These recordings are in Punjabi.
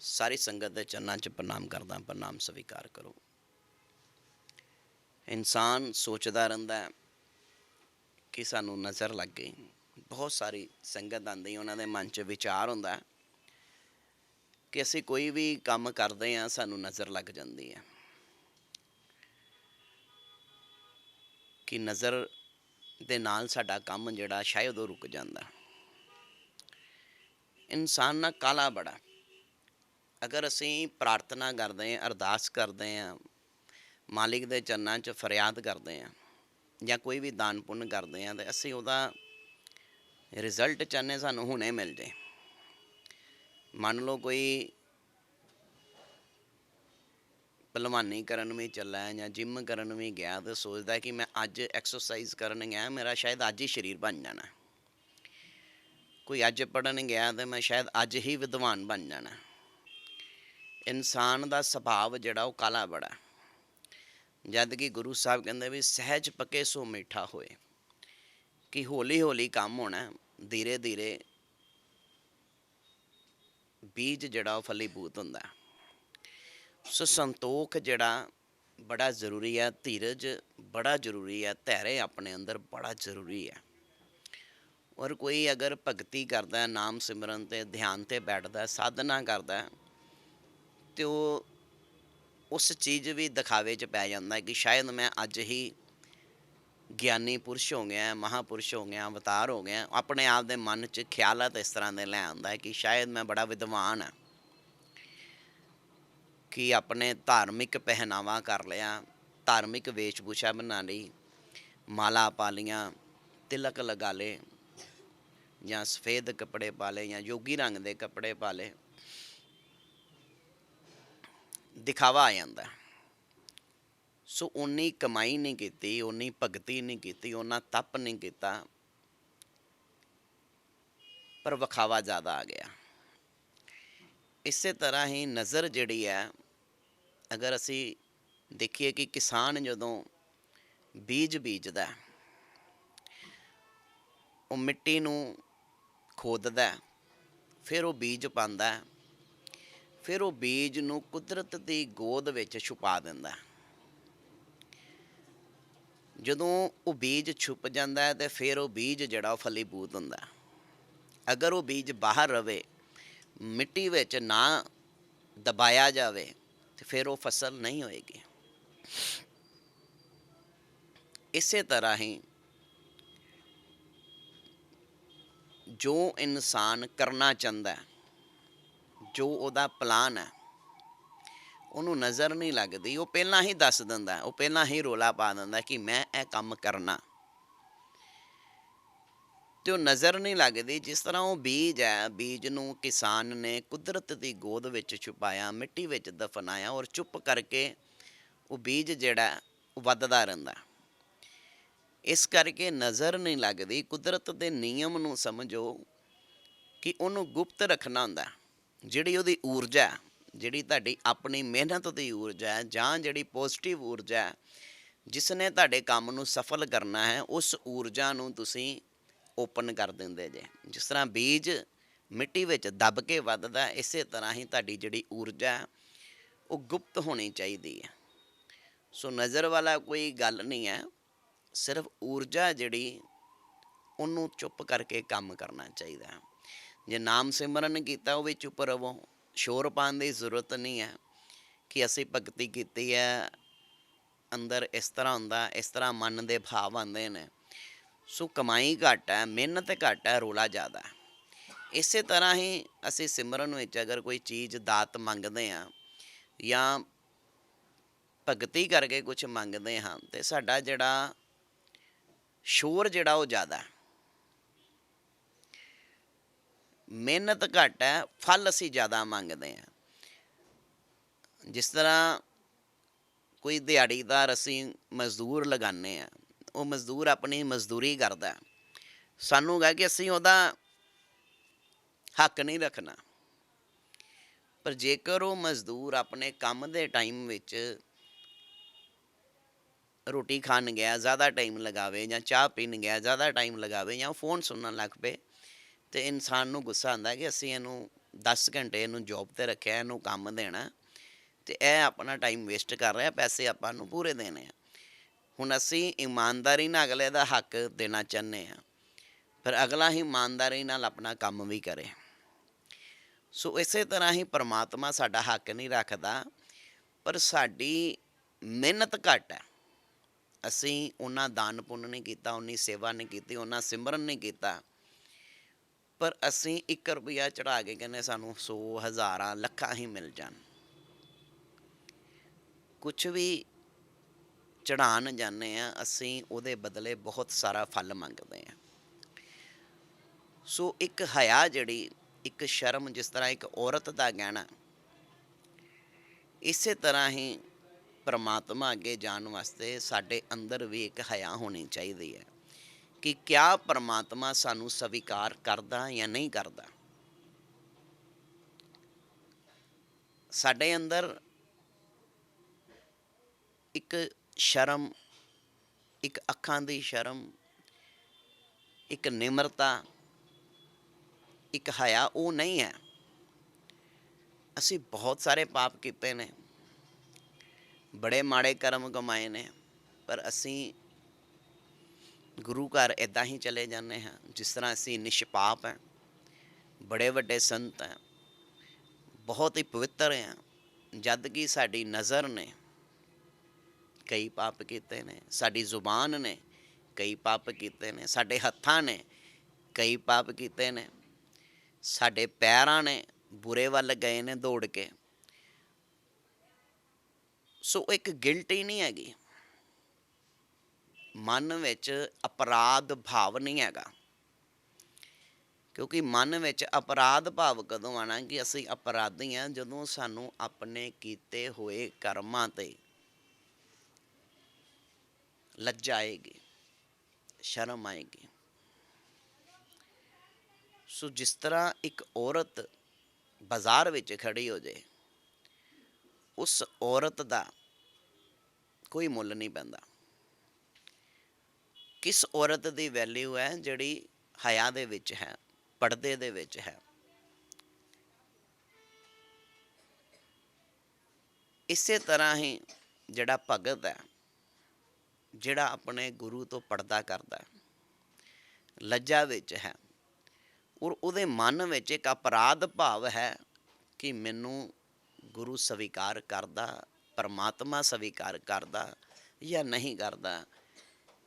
ਸਾਰੀ ਸੰਗਤ ਦੇ ਚਰਨਾਂ 'ਚ ਪ੍ਰਣਾਮ ਕਰਦਾ, ਪ੍ਰਣਾਮ ਸਵੀਕਾਰ ਕਰੋ। ਇਨਸਾਨ ਸੋਚਦਾ ਰਹਿੰਦਾ ਹੈ ਕਿ ਸਾਨੂੰ ਨਜ਼ਰ ਲੱਗ ਗਈ। ਬਹੁਤ ਸਾਰੀ ਸੰਗਤ ਆਂਦੀ ਉਹਨਾਂ ਦੇ ਮਨ 'ਚ ਵਿਚਾਰ ਹੁੰਦਾ ਕਿ ਅਸੀਂ ਕੋਈ ਵੀ ਕੰਮ ਕਰਦੇ ਹਾਂ, ਸਾਨੂੰ ਨਜ਼ਰ ਲੱਗ ਜਾਂਦੀ ਹੈ। ਕਿ ਨਜ਼ਰ ਦੇ ਨਾਲ ਸਾਡਾ ਕੰਮ ਜਿਹੜਾ, ਸ਼ਾਇਦ ਉਹ ਰੁਕ ਜਾਂਦਾ। ਇਨਸਾਨ ਨਾ ਕਾਲਾ ਬੜਾ। ਅਗਰ ਅਸੀਂ ਪ੍ਰਾਰਥਨਾ ਕਰਦੇ ਹਾਂ, ਅਰਦਾਸ ਕਰਦੇ ਹਾਂ, ਮਾਲਿਕ ਦੇ ਚਰਨਾਂ 'ਚ ਫਰਿਆਦ ਕਰਦੇ ਹਾਂ ਜਾਂ ਕੋਈ ਵੀ ਦਾਨ ਪੁੰਨ ਕਰਦੇ ਹਾਂ, ਤੇ ਅਸੀਂ ਉਹਦਾ ਰਿਜ਼ਲਟ ਚਾਹੁੰਦੇ ਸਾਨੂੰ ਹੁਣੇ ਮਿਲ ਜੇ ਮੰਨ ਲਓ ਕੋਈ ਪਹਿਲਵਾਨੀ ਕਰਨ ਵੀ ਚੱਲਾ ਜਾਂ ਜਿਮ ਕਰਨ ਵੀ ਗਿਆ ਤੇ ਸੋਚਦਾ ਕਿ ਮੈਂ ਅੱਜ ਐਕਸਰਸਾਈਜ਼ ਕਰਨ ਗਿਆ, ਮੇਰਾ ਸ਼ਾਇਦ ਅੱਜ ਹੀ ਸਰੀਰ ਬਣ ਜਾਣਾ। ਕੋਈ ਅੱਜ ਪੜਨ ਗਿਆ ਤੇ ਮੈਂ ਸ਼ਾਇਦ ਅੱਜ ਹੀ ਵਿਦਵਾਨ ਬਣ ਜਾਣਾ। ਇਨਸਾਨ ਦਾ ਸੁਭਾਅ ਜਿਹੜਾ ਉਹ ਕਾਲਾ ਬੜਾ ਹੈ। ਜਦ ਕਿ ਗੁਰੂ ਸਾਹਿਬ ਕਹਿੰਦੇ ਵੀ ਸਹਿਜ ਪਕੇ ਸੋ ਮਿੱਠਾ ਹੋਏ ਕਿ ਹੌਲੀ ਹੌਲੀ ਕੰਮ ਹੋਣਾ ਧੀਰੇ ਧੀਰੇ ਬੀਜ ਜਿਹੜਾ ਉਹ ਫਲੀਭੂਤ ਹੁੰਦਾ ਹੈ। ਸੋ ਸੰਤੋਖ ਜਿਹੜਾ ਬੜਾ ਜ਼ਰੂਰੀ ਹੈ, ਧੀਰਜ ਬੜਾ ਜ਼ਰੂਰੀ ਹੈ ਧੈर्य ਆਪਣੇ ਅੰਦਰ ਬੜਾ ਜ਼ਰੂਰੀ ਹੈ ਔਰ ਕੋਈ ਅਗਰ ਭਗਤੀ ਕਰਦਾ ਨਾਮ ਸਿਮਰਨ ਤੇ, ਧਿਆਨ ਤੇ ਬੈਠਦਾ ਹੈ, ਸਾਧਨਾ ਕਰਦਾ ਤੇ ਉਹ ਉਸ ਚੀਜ਼ ਵੀ ਦਿਖਾਵੇ 'ਚ ਪੈ ਜਾਂਦਾ ਕਿ ਸ਼ਾਇਦ ਮੈਂ ਅੱਜ ਹੀ ਗਿਆਨੀ ਪੁਰਸ਼ ਹੋ ਗਿਆ, ਮਹਾਪੁਰਸ਼ ਹੋ ਗਿਆ, ਅਵਤਾਰ ਹੋ ਗਿਆ, ਆਪਣੇ ਆਪ ਦੇ ਮਨ 'ਚ ਖਿਆਲਾਤ ਇਸ ਤਰ੍ਹਾਂ ਦੇ ਲੈ ਆਉਂਦਾ ਹੈ ਕਿ ਸ਼ਾਇਦ ਮੈਂ ਬੜਾ ਵਿਦਵਾਨ ਹਾਂ ਕਿ ਆਪਣੇ ਧਾਰਮਿਕ ਪਹਿਨਾਵਾ ਕਰ ਲਿਆ, ਧਾਰਮਿਕ ਵੇਸ਼ਭੂਸ਼ਾ ਬਣਾ ਲਈ, ਮਾਲਾ ਪਾ ਲੀਆਂ ਤਿਲਕ ਲਗਾ ਲੇ ਜਾਂ ਸਫੇਦ ਕੱਪੜੇ ਪਾ ਲਏ ਜਾਂ ਯੋਗੀ ਰੰਗ ਦੇ ਕੱਪੜੇ ਪਾ ਲਏ। ਦਿਖਾਵਾ ਆ ਜਾਂਦਾ ਸੋ ਉਨੀ ਕਮਾਈ ਨਹੀਂ ਕੀਤੀ ਉਨੀ ਭਗਤੀ ਨਹੀਂ ਕੀਤੀ ਉਹਨਾਂ ਤਪ ਨਹੀਂ ਕੀਤਾ, ਪਰ ਵਿਖਾਵਾ ਜ਼ਿਆਦਾ ਆ ਗਿਆ। ਇਸੇ ਤਰ੍ਹਾਂ ਹੀ ਨਜ਼ਰ ਜਿਹੜੀ ਹੈ, ਅਗਰ ਅਸੀਂ ਦੇਖੀਏ ਕਿ ਕਿਸਾਨ ਜਦੋਂ ਬੀਜ ਬੀਜਦਾ ਉਹ ਮਿੱਟੀ ਨੂੰ ਖੋਦਦਾ ਫਿਰ ਉਹ ਬੀਜ ਪਾਉਂਦਾ ਫਿਰ ਉਹ ਬੀਜ ਨੂੰ ਕੁਦਰਤ ਦੀ ਗੋਦ ਵਿੱਚ ਛੁਪਾ ਦਿੰਦਾ ਜਦੋਂ ਉਹ ਬੀਜ ਛੁਪ ਜਾਂਦਾ ਹੈ ਤੇ ਫਿਰ ਉਹ ਬੀਜ ਜਿਹੜਾ ਉਹ ਫਲੀਭੂਤ ਹੁੰਦਾ ਅਗਰ ਉਹ ਬੀਜ ਬਾਹਰ ਰਵੇ, ਮਿੱਟੀ ਵਿੱਚ ਨਾ ਦਬਾਇਆ ਜਾਵੇ, ਤੇ ਫਿਰ ਉਹ ਫਸਲ ਨਹੀਂ ਹੋਏਗੀ। ਇਸੇ ਤਰ੍ਹਾਂ ਹੀ ਜੋ ਇਨਸਾਨ ਕਰਨਾ ਚਾਹੁੰਦਾ ਹੈ ਜੋ ਉਹਦਾ ਪਲਾਨ ਹੈ, ਉਹਨੂੰ ਨਜ਼ਰ ਨਹੀਂ ਲੱਗਦੀ, ਉਹ ਪਹਿਲਾਂ ਹੀ ਦੱਸ ਦਿੰਦਾ ਉਹ ਪਹਿਲਾਂ ਹੀ ਰੋਲਾ ਪਾ ਦਿੰਦਾ ਕਿ ਮੈਂ ਇਹ ਕੰਮ ਕਰਨਾ। ਤੇ ਉਹ ਨਜ਼ਰ ਨਹੀਂ ਲੱਗਦੀ, ਜਿਸ ਤਰ੍ਹਾਂ ਉਹ ਬੀਜ ਹੈ, ਬੀਜ ਨੂੰ ਕਿਸਾਨ ਨੇ ਕੁਦਰਤ ਦੀ ਗੋਦ ਵਿੱਚ ਛੁਪਾਇਆ, ਮਿੱਟੀ ਵਿੱਚ ਦਫਨਾਇਆ ਔਰ ਚੁੱਪ ਕਰਕੇ ਉਹ ਬੀਜ ਜਿਹੜਾ ਉਹ ਵੱਧਦਾ ਰਹਿੰਦਾ ਇਸ ਕਰਕੇ ਨਜ਼ਰ ਨਹੀਂ ਲੱਗਦੀ, ਕੁਦਰਤ ਦੇ ਨਿਯਮ ਨੂੰ ਸਮਝੋ ਕਿ ਉਹਨੂੰ ਗੁਪਤ ਰੱਖਣਾ ਹੁੰਦਾ ਜਿਹੜੀ ਉਹਦੀ ਊਰਜਾ ਹੈ, ਜਿਹੜੀ ਤੁਹਾਡੀ ਆਪਣੀ ਮਿਹਨਤ ਦੀ ਊਰਜਾ ਹੈ ਜਾਂ ਜਿਹੜੀ ਪੋਜ਼ਿਟਿਵ ਊਰਜਾ ਹੈ ਜਿਸ ਨੇ ਤੁਹਾਡੇ ਕੰਮ ਨੂੰ ਸਫਲ ਕਰਨਾ ਹੈ ਉਸ ਊਰਜਾ ਨੂੰ ਤੁਸੀਂ ਓਪਨ ਕਰ ਦਿੰਦੇ ਜੇ। ਜਿਸ ਤਰ੍ਹਾਂ ਬੀਜ ਮਿੱਟੀ ਵਿੱਚ ਦਬ ਕੇ ਵੱਧਦਾ ਹੈ, ਇਸੇ ਤਰ੍ਹਾਂ ਹੀ ਤੁਹਾਡੀ ਜਿਹੜੀ ਊਰਜਾ ਹੈ, ਉਹ ਗੁਪਤ ਹੋਣੀ ਚਾਹੀਦੀ ਹੈ। ਸੋ ਨਜ਼ਰ ਵਾਲਾ ਕੋਈ ਗੱਲ ਨਹੀਂ ਹੈ ਸਿਰਫ ਊਰਜਾ ਜਿਹੜੀ ਉਹਨੂੰ ਚੁੱਪ ਕਰਕੇ ਕੰਮ ਕਰਨਾ ਚਾਹੀਦਾ ਹੈ। ਜੇ ਨਾਮ ਸਿਮਰਨ ਕੀਤਾ ਉਹ ਵੀ ਚੁੱਪ ਰਵੋ ਸ਼ੋਰ ਪਾਉਣ ਦੀ ਜ਼ਰੂਰਤ ਨਹੀਂ ਹੈ ਕਿ ਅਸੀਂ ਭਗਤੀ ਕੀਤੀ ਹੈ, ਅੰਦਰ ਇਸ ਤਰ੍ਹਾਂ ਹੁੰਦਾ, ਇਸ ਤਰ੍ਹਾਂ ਮਨ ਦੇ ਭਾਵ ਆਉਂਦੇ ਨੇ। ਸੋ ਕਮਾਈ ਘੱਟ ਹੈ, ਮਿਹਨਤ ਘੱਟ ਹੈ, ਰੋਲਾ ਜ਼ਿਆਦਾ ਹੈ। ਇਸੇ ਤਰ੍ਹਾਂ ਹੀ ਅਸੀਂ ਸਿਮਰਨ ਵਿੱਚ ਅਗਰ ਕੋਈ ਚੀਜ਼ ਦਾਤ ਮੰਗਦੇ ਹਾਂ ਜਾਂ ਭਗਤੀ ਕਰਕੇ ਕੁਝ ਮੰਗਦੇ ਹਾਂ, ਤੇ ਸਾਡਾ ਜਿਹੜਾ ਸ਼ੋਰ ਜਿਹੜਾ ਉਹ ਜ਼ਿਆਦਾ ਹੈ। ਮਿਹਨਤ ਘੱਟ ਹੈ, ਫਲ ਅਸੀਂ ਜ਼ਿਆਦਾ ਮੰਗਦੇ ਹਾਂ। ਜਿਸ ਤਰ੍ਹਾਂ ਕੋਈ ਦਿਹਾੜੀਦਾਰ ਅਸੀਂ ਮਜ਼ਦੂਰ ਲਗਾਉਂਦੇ ਆ ਉਹ ਮਜ਼ਦੂਰ ਆਪਣੀ ਮਜ਼ਦੂਰੀ ਕਰਦਾ ਸਾਨੂੰ ਗਾ ਕਿ ਅਸੀਂ ਉਹਦਾ ਹੱਕ ਨਹੀਂ ਰੱਖਣਾ। ਪਰ ਜੇਕਰ ਉਹ ਮਜ਼ਦੂਰ ਆਪਣੇ ਕੰਮ ਦੇ ਟਾਈਮ ਵਿੱਚ ਰੋਟੀ ਖਾਣ ਗਿਆ, ਜ਼ਿਆਦਾ ਟਾਈਮ ਲਗਾਵੇ ਜਾਂ ਚਾਹ ਪੀਣ ਗਿਆ, ਜ਼ਿਆਦਾ ਟਾਈਮ ਲਗਾਵੇ ਜਾਂ ਫੋਨ ਸੁਣਨ ਲੱਗ ਪਏ ਤੇ ਇਨਸਾਨ ਨੂੰ ਗੁੱਸਾ ਆਉਂਦਾ ਕਿ ਅਸੀਂ ਇਹਨੂੰ 10 ਘੰਟੇ ਇਹਨੂੰ ਜੌਬ ਤੇ ਰੱਖਿਆ, ਇਹਨੂੰ ਕੰਮ ਦੇਣਾ ਤੇ ਇਹ ਆਪਣਾ ਟਾਈਮ ਵੇਸਟ ਕਰ ਰਿਹਾ, ਪੈਸੇ ਆਪਾਂ ਨੂੰ ਪੂਰੇ ਦੇਣੇ ਆ। ਹੁਣ ਅਸੀਂ ਇਮਾਨਦਾਰੀ ਨਾਲ ਅਗਲੇ ਦਾ ਹੱਕ ਦੇਣਾ ਚਾਹੁੰਦੇ ਆ ਪਰ ਅਗਲਾ ਹੀ ਇਮਾਨਦਾਰੀ ਨਾਲ ਆਪਣਾ ਕੰਮ ਵੀ ਕਰੇ। ਸੋ ਇਸੇ ਤਰ੍ਹਾਂ ਹੀ ਪਰਮਾਤਮਾ ਸਾਡਾ ਹੱਕ ਨਹੀਂ ਰੱਖਦਾ, ਪਰ ਸਾਡੀ ਮਿਹਨਤ ਘੱਟ ਹੈ। ਅਸੀਂ ਉਹਨਾਂ ਦਾਨ ਪੁੰਨ ਨਹੀਂ ਕੀਤਾ, ਉਨੀ ਸੇਵਾ ਨਹੀਂ ਕੀਤੀ, ਉਹਨਾਂ ਸਿਮਰਨ ਨਹੀਂ ਕੀਤਾ। ਪਰ ਅਸੀਂ 1 ਰੁਪਿਆ ਚੜਾ ਕੇ ਕਹਿੰਦੇ ਸਾਨੂੰ 100 ਹਜ਼ਾਰਾਂ ਲੱਖਾਂ ਹੀ ਮਿਲ ਜਾਣ। ਕੁਝ ਵੀ ਚੜਾਣ ਜਾਂਦੇ ਆ, ਅਸੀਂ ਉਹਦੇ ਬਦਲੇ ਬਹੁਤ ਸਾਰਾ ਫਲ ਮੰਗਦੇ ਆ। ਸੋ ਇੱਕ ਹਯਾ ਜਿਹੜੀ, ਇੱਕ ਸ਼ਰਮ ਜਿਸ ਤਰ੍ਹਾਂ ਇੱਕ ਔਰਤ ਦਾ ਗਹਿਣਾ, ਇਸੇ ਤਰ੍ਹਾਂ ਹੀ ਪਰਮਾਤਮਾ ਅੱਗੇ ਜਾਣ ਵਾਸਤੇ ਸਾਡੇ ਅੰਦਰ ਵੀ ਇੱਕ ਹਯਾ ਹੋਣੀ ਚਾਹੀਦੀ ਹੈ। ਕਿ ਕਿਆ ਪਰਮਾਤਮਾ ਸਾਨੂੰ ਸਵੀਕਾਰ ਕਰਦਾ ਜਾਂ ਨਹੀਂ ਕਰਦਾ। ਸਾਡੇ ਅੰਦਰ ਇੱਕ ਸ਼ਰਮ, ਇੱਕ ਅੱਖਾਂ ਦੀ ਸ਼ਰਮ, ਇੱਕ ਨਿਮਰਤਾ, ਇੱਕ ਹਯਾ ਉਹ ਨਹੀਂ ਹੈ। ਅਸੀਂ ਬਹੁਤ ਸਾਰੇ ਪਾਪ ਕੀਤੇ ਨੇ। ਬੜੇ ਮਾੜੇ ਕਰਮ ਕਮਾਏ ਨੇ, ਪਰ ਅਸੀਂ ਗੁਰੂ ਘਰ ਇਦਾਂ ਹੀ ਚਲੇ ਜਾਂਦੇ ਹਾਂ, ਜਿਸ ਤਰ੍ਹਾਂ ਅਸੀਂ ਨਿਸ਼ਪਾਪ ਹੈ, ਬੜੇ ਵੱਡੇ ਸੰਤ ਹੈ, ਬਹੁਤ ਹੀ ਪਵਿੱਤਰ ਹੈ, ਜਦ ਕਿ ਸਾਡੀ ਨਜ਼ਰ ਨੇ ਕਈ ਪਾਪ ਕੀਤੇ ਨੇ, ਸਾਡੀ ਜ਼ੁਬਾਨ ਨੇ ਕਈ ਪਾਪ ਕੀਤੇ ਨੇ, ਸਾਡੇ ਹੱਥਾਂ ਨੇ ਕਈ ਪਾਪ ਕੀਤੇ ਨੇ, ਸਾਡੇ ਪੈਰਾਂ ਨੇ ਬੁਰੇ ਵੱਲ ਗਏ ਨੇ ਦੌੜ ਕੇ। ਸੋ ਇੱਕ ਗਿਲਟੀ ਨਹੀਂ ਹੈਗੀ। ਮਨ ਵਿੱਚ ਅਪਰਾਧ ਭਾਵ ਨਹੀਂ ਹੈਗਾ। ਕਿਉਂਕਿ ਮਨ ਵਿੱਚ ਅਪਰਾਧ ਭਾਵ ਕਦੋਂ ਆਣਾ ਕਿ ਅਸੀਂ ਅਪਰਾਧੀ ਹਾਂ? ਜਦੋਂ ਸਾਨੂੰ ਆਪਣੇ ਕੀਤੇ ਹੋਏ ਕਰਮਾਂ ਤੇ ਲੱਜਾ ਆਏਗੀ, ਸ਼ਰਮ ਆਏਗੀ। ਸੋ ਜਿਸ ਤਰ੍ਹਾਂ ਇੱਕ ਔਰਤ ਬਾਜ਼ਾਰ ਵਿੱਚ ਖੜੀ ਹੋ ਜੇ ਉਸ ਔਰਤ ਦਾ ਕੋਈ ਮੁੱਲ ਨਹੀਂ ਪੈਂਦਾ। ਕਿਸ ਔਰਤ ਦੀ ਵੈਲਿਊ ਹੈ, ਜਿਹੜੀ ਹਯਾ ਦੇ ਵਿੱਚ ਹੈ, ਪਰਦੇ ਦੇ ਵਿੱਚ ਹੈ? ਇਸੇ ਤਰ੍ਹਾਂ ਹੀ ਜਿਹੜਾ ਭਗਤ ਹੈ, ਜਿਹੜਾ ਆਪਣੇ ਗੁਰੂ ਤੋਂ ਪਰਦਾ ਕਰਦਾ ਹੈ ਲੱਜਾ ਵਿੱਚ ਹੈ, ਔਰ ਉਹਦੇ ਮਨ ਵਿੱਚ ਇੱਕ ਅਪਰਾਧ ਭਾਵ ਹੈ ਕਿ ਮੈਨੂੰ ਗੁਰੂ ਸਵੀਕਾਰ ਕਰਦਾ, ਪਰਮਾਤਮਾ ਸਵੀਕਾਰ ਕਰਦਾ ਜਾਂ ਨਹੀਂ ਕਰਦਾ।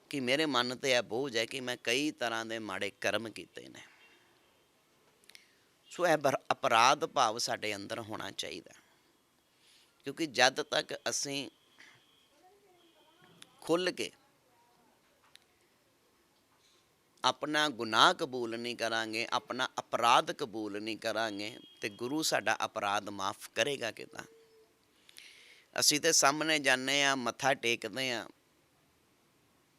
ਕਿ ਮੇਰੇ ਮਨ ਤੇ ਇਹ ਬੋਝ ਹੈ ਕਿ ਮੈਂ ਕਈ ਤਰ੍ਹਾਂ ਦੇ ਮਾੜੇ ਕਰਮ ਕੀਤੇ ਨੇ। ਸੋ ਇਹ ਬਰ- ਅਪਰਾਧ ਭਾਵ ਸਾਡੇ ਅੰਦਰ ਹੋਣਾ ਚਾਹੀਦਾ। ਕਿਉਂਕਿ ਜਦ ਤੱਕ ਅਸੀਂ ਖੁੱਲ ਕੇ ਆਪਣਾ ਗੁਨਾਹ ਕਬੂਲ ਨਹੀਂ ਕਰਾਂਗੇ, ਆਪਣਾ ਅਪਰਾਧ ਕਬੂਲ ਨਹੀਂ ਕਰਾਂਗੇ, ਤੇ ਗੁਰੂ ਸਾਡਾ ਅਪਰਾਧ ਮਾਫ ਕਰੇਗਾ ਕਿਦਾਂ? ਅਸੀਂ ਤੇ ਸਾਹਮਣੇ ਜਾਂਦੇ ਆ ਮੱਥਾ ਟੇਕਦੇ ਆ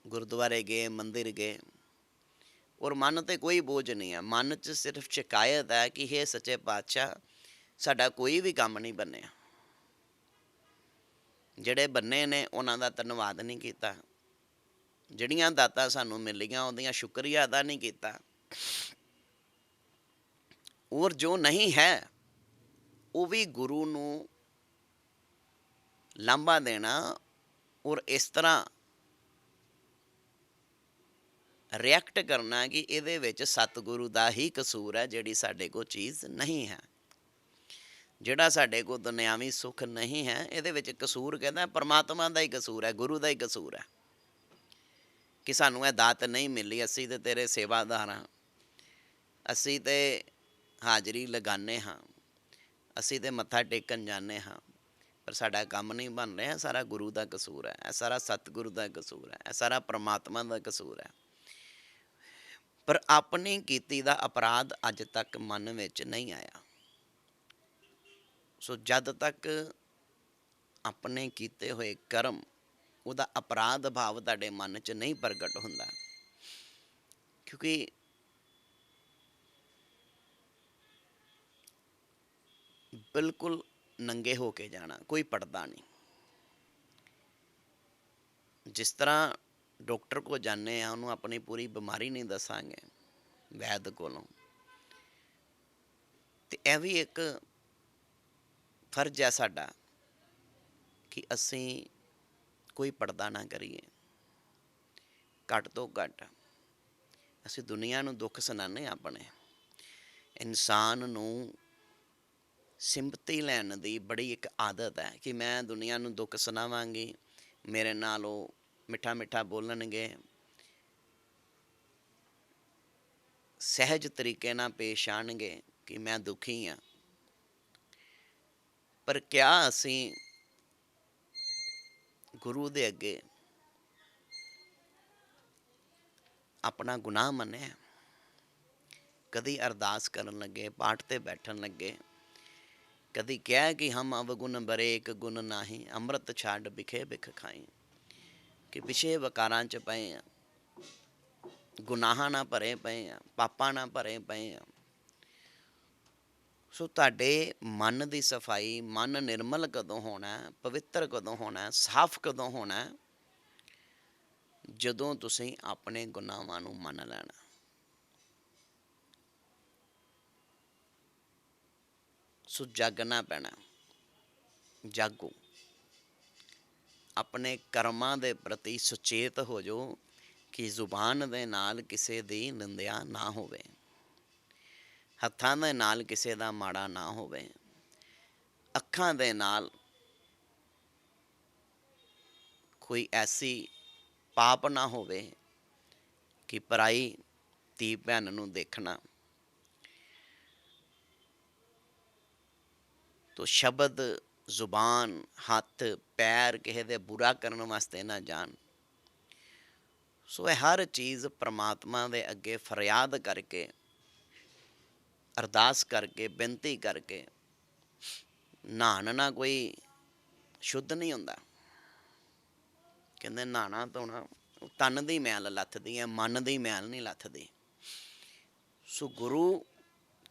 ਗੁਰਦੁਆਰੇ ਗਏ, ਮੰਦਿਰ ਗਏ। ਔਰ ਮਨ ਤੇ ਕੋਈ ਬੋਝ ਨਹੀਂ ਹੈ ਮਨ 'ਚ ਸਿਰਫ ਸ਼ਿਕਾਇਤ ਹੈ ਕਿ ਇਹ ਸੱਚੇ ਪਾਤਸ਼ਾਹ, ਸਾਡਾ ਕੋਈ ਵੀ ਕੰਮ ਨਹੀਂ ਬੰਨਿਆ ਜਿਹੜੇ ਬੰਨੇ ਨੇ, ਉਹਨਾਂ ਦਾ ਧੰਨਵਾਦ ਨਹੀਂ ਕੀਤਾ। ਜਿਹੜੀਆਂ ਦਾਤਾਂ ਸਾਨੂੰ ਮਿਲੀਆਂ ਉਹਦੀਆਂ ਸ਼ੁਕਰੀਆ ਅਦਾ ਨਹੀਂ ਕੀਤਾ। ਔਰ ਜੋ ਨਹੀਂ ਹੈ, ਉਹ ਵੀ ਗੁਰੂ ਨੂੰ ਲਾਂਭਾ ਦੇਣਾ ਔਰ ਇਸ ਤਰ੍ਹਾਂ ਰਿਐਕਟ ਕਰਨਾ ਕਿ ਇਹਦੇ ਵਿੱਚ ਸਤਿਗੁਰੂ ਦਾ ਹੀ ਕਸੂਰ ਹੈ, ਜਿਹੜੀ ਸਾਡੇ ਕੋਲ ਚੀਜ਼ ਨਹੀਂ ਹੈ। ਜਿਹੜਾ ਸਾਡੇ ਕੋਲ ਦੁਨਿਆਵੀ ਸੁੱਖ ਨਹੀਂ ਹੈ, ਇਹਦੇ ਵਿੱਚ ਕਸੂਰ ਕਹਿੰਦਾ ਪਰਮਾਤਮਾ ਦਾ ਹੀ ਕਸੂਰ ਹੈ, ਗੁਰੂ ਦਾ ਹੀ ਕਸੂਰ ਹੈ। ਕਿ ਸਾਨੂੰ ਇਹ ਦਾਤ ਨਹੀਂ ਮਿਲੀ, ਅਸੀਂ ਤੇ ਤੇਰੇ ਸੇਵਾਦਾਰ ਹਾਂ। ਅਸੀਂ ਤੇ ਹਾਜ਼ਰੀ ਲਗਾਉਂਦੇ ਹਾਂ। ਅਸੀਂ ਤੇ ਮੱਥਾ ਟੇਕਣ ਜਾਂਦੇ ਹਾਂ। ਪਰ ਸਾਡਾ ਕੰਮ ਨਹੀਂ ਬਣ ਰਿਹਾ ਸਾਰਾ ਗੁਰੂ ਦਾ ਕਸੂਰ ਹੈ, ਇਹ ਸਾਰਾ ਸਤਿਗੁਰੂ ਦਾ ਕਸੂਰ ਹੈ, ਇਹ ਸਾਰਾ ਪਰਮਾਤਮਾ ਦਾ ਕਸੂਰ ਹੈ। ਪਰ ਆਪਣੀ ਕੀਤੀ ਦਾ ਅਪਰਾਧ ਅੱਜ ਤੱਕ ਮਨ ਵਿੱਚ ਨਹੀਂ ਆਇਆ। ਸੋ ਜਦ ਤੱਕ ਆਪਣੇ ਕੀਤੇ ਹੋਏ ਕਰਮ, ਉਹਦਾ ਅਪਰਾਧ ਭਾਵ ਤੁਹਾਡੇ ਮਨ 'ਚ ਨਹੀਂ ਪ੍ਰਗਟ ਹੁੰਦਾ, ਕਿਉਂਕਿ ਬਿਲਕੁਲ ਨੰਗੇ ਹੋ ਕੇ ਜਾਣਾ, ਕੋਈ ਪੜਦਾ ਨਹੀਂ। ਜਿਸ ਤਰ੍ਹਾਂ ਡਾਕਟਰ ਕੋ ਜਾਣੇ ਆ ਉਹਨੂੰ ਆਪਣੀ ਪੂਰੀ ਬਿਮਾਰੀ ਨਹੀਂ ਦੱਸਾਂਗੇ, ਵੈਦ ਕੋਲੋਂ। ਤੇ ਇਹ ਵੀ ਇੱਕ ਫਰਜ਼ ਹੈ ਸਾਡਾ ਕਿ ਅਸੀਂ ਕੋਈ ਪਰਦਾ ਨਾ ਕਰੀਏ। ਘੱਟ ਤੋਂ ਘੱਟ ਅਸੀਂ ਦੁਨੀਆ ਨੂੰ ਦੁੱਖ ਸੁਣਾਉਂਦੇ ਹਾਂ ਆਪਣੇ। ਇਨਸਾਨ ਨੂੰ ਸਿੰਪਤੀ ਲੈਣ ਦੀ ਬੜੀ ਇੱਕ ਆਦਤ ਹੈ ਕਿ ਮੈਂ ਦੁਨੀਆ ਨੂੰ ਦੁੱਖ ਸੁਣਾਵਾਂਗੀ, ਮੇਰੇ ਨਾਲ ਉਹ ਮਿੱਠਾ ਮਿੱਠਾ ਬੋਲਣਗੇ। ਸਹਿਜ ਤਰੀਕੇ ਨਾਲ ਪੇਸ਼ ਆਣਗੇ ਕਿ ਮੈਂ ਦੁਖੀ ਹਾਂ ਪਰ ਕਿਆ ਅਸੀਂ ਗੁਰੂ ਦੇ ਅੱਗੇ ਆਪਣਾ ਗੁਨਾਹ ਮੰਨਿਆ? ਕਦੀ ਅਰਦਾਸ ਕਰਨ ਲੱਗੇ, ਪਾਠ ਤੇ ਬੈਠਣ ਲੱਗੇ। ਕਦੀ ਕਿਹਾ ਕਿ ਹਮ ਅਵਗੁਣ ਬਰੇ ਇੱਕ ਗੁਣ ਨਾਹੀ, ਅੰਮ੍ਰਿਤ ਛੱਡ ਵਿਖੇ ਬਿਖ ਖਾਈ। ਕਿ ਪਿਛੇ ਵਕਾਰਾਂ ਚ ਪਏ ਆ। ਗੁਨਾਹਾਂ ਨਾਲ ਭਰੇ ਪਏ ਆ, ਪਾਪਾਂ ਨਾਲ ਭਰੇ ਪਏ ਆ। ਸੋ ਤੁਹਾਡੇ ਮਨ ਦੀ ਸਫ਼ਾਈ, ਮਨ ਨਿਰਮਲ ਕਦੋਂ ਹੋਣਾ, ਪਵਿੱਤਰ ਕਦੋਂ ਹੋਣਾ, ਸਾਫ਼ ਕਦੋਂ ਹੋਣਾ, ਜਦੋਂ ਤੁਸੀਂ ਆਪਣੇ ਗੁਨਾਹਾਂ ਨੂੰ ਮੰਨ ਲੈਣਾ। ਸੋ ਜਾਗਣਾ ਪੈਣਾ, ਜਾਗੋ। ਆਪਣੇ ਕਰਮਾਂ ਦੇ ਪ੍ਰਤੀ ਸੁਚੇਤ ਹੋ ਜਾਓ ਕਿ ਜ਼ੁਬਾਨ ਦੇ ਨਾਲ ਕਿਸੇ ਦੀ ਨਿੰਦਿਆ ਨਾ ਹੋਵੇ। ਹੱਥਾਂ ਦੇ ਨਾਲ ਕਿਸੇ ਦਾ ਮਾੜਾ ਨਾ ਹੋਵੇ। ਅੱਖਾਂ ਦੇ ਨਾਲ ਕੋਈ ਐਸੀ ਪਾਪ ਨਾ ਹੋਵੇ ਕਿ ਪਰਾਈ ਧੀ ਭੈਣ ਨੂੰ ਦੇਖਣਾ। ਤੋ ਸ਼ਬਦ ਜ਼ੁਬਾਨ, ਹੱਥ, ਪੈਰ ਕਿਸੇ ਦੇ ਬੁਰਾ ਕਰਨ ਵਾਸਤੇ ਨਾ ਜਾਣ। ਸੋ ਇਹ ਹਰ ਚੀਜ਼ ਪ੍ਰਮਾਤਮਾ ਦੇ ਅੱਗੇ ਫਰਿਆਦ ਕਰਕੇ, ਅਰਦਾਸ ਕਰਕੇ, ਬੇਨਤੀ ਕਰਕੇ ਨਹਾਣ ਨਾ ਕੋਈ ਸ਼ੁੱਧ ਨਹੀਂ ਹੁੰਦਾ। ਕਹਿੰਦੇ ਨਹਾਣਾ ਧੋਣਾ ਤਨ ਦੀ ਮੈਲ ਲੱਥਦੀ ਹੈ, ਮਨ ਦੀ ਮੈਲ ਨਹੀਂ ਲੱਥਦੀ। ਸੋ ਗੁਰੂ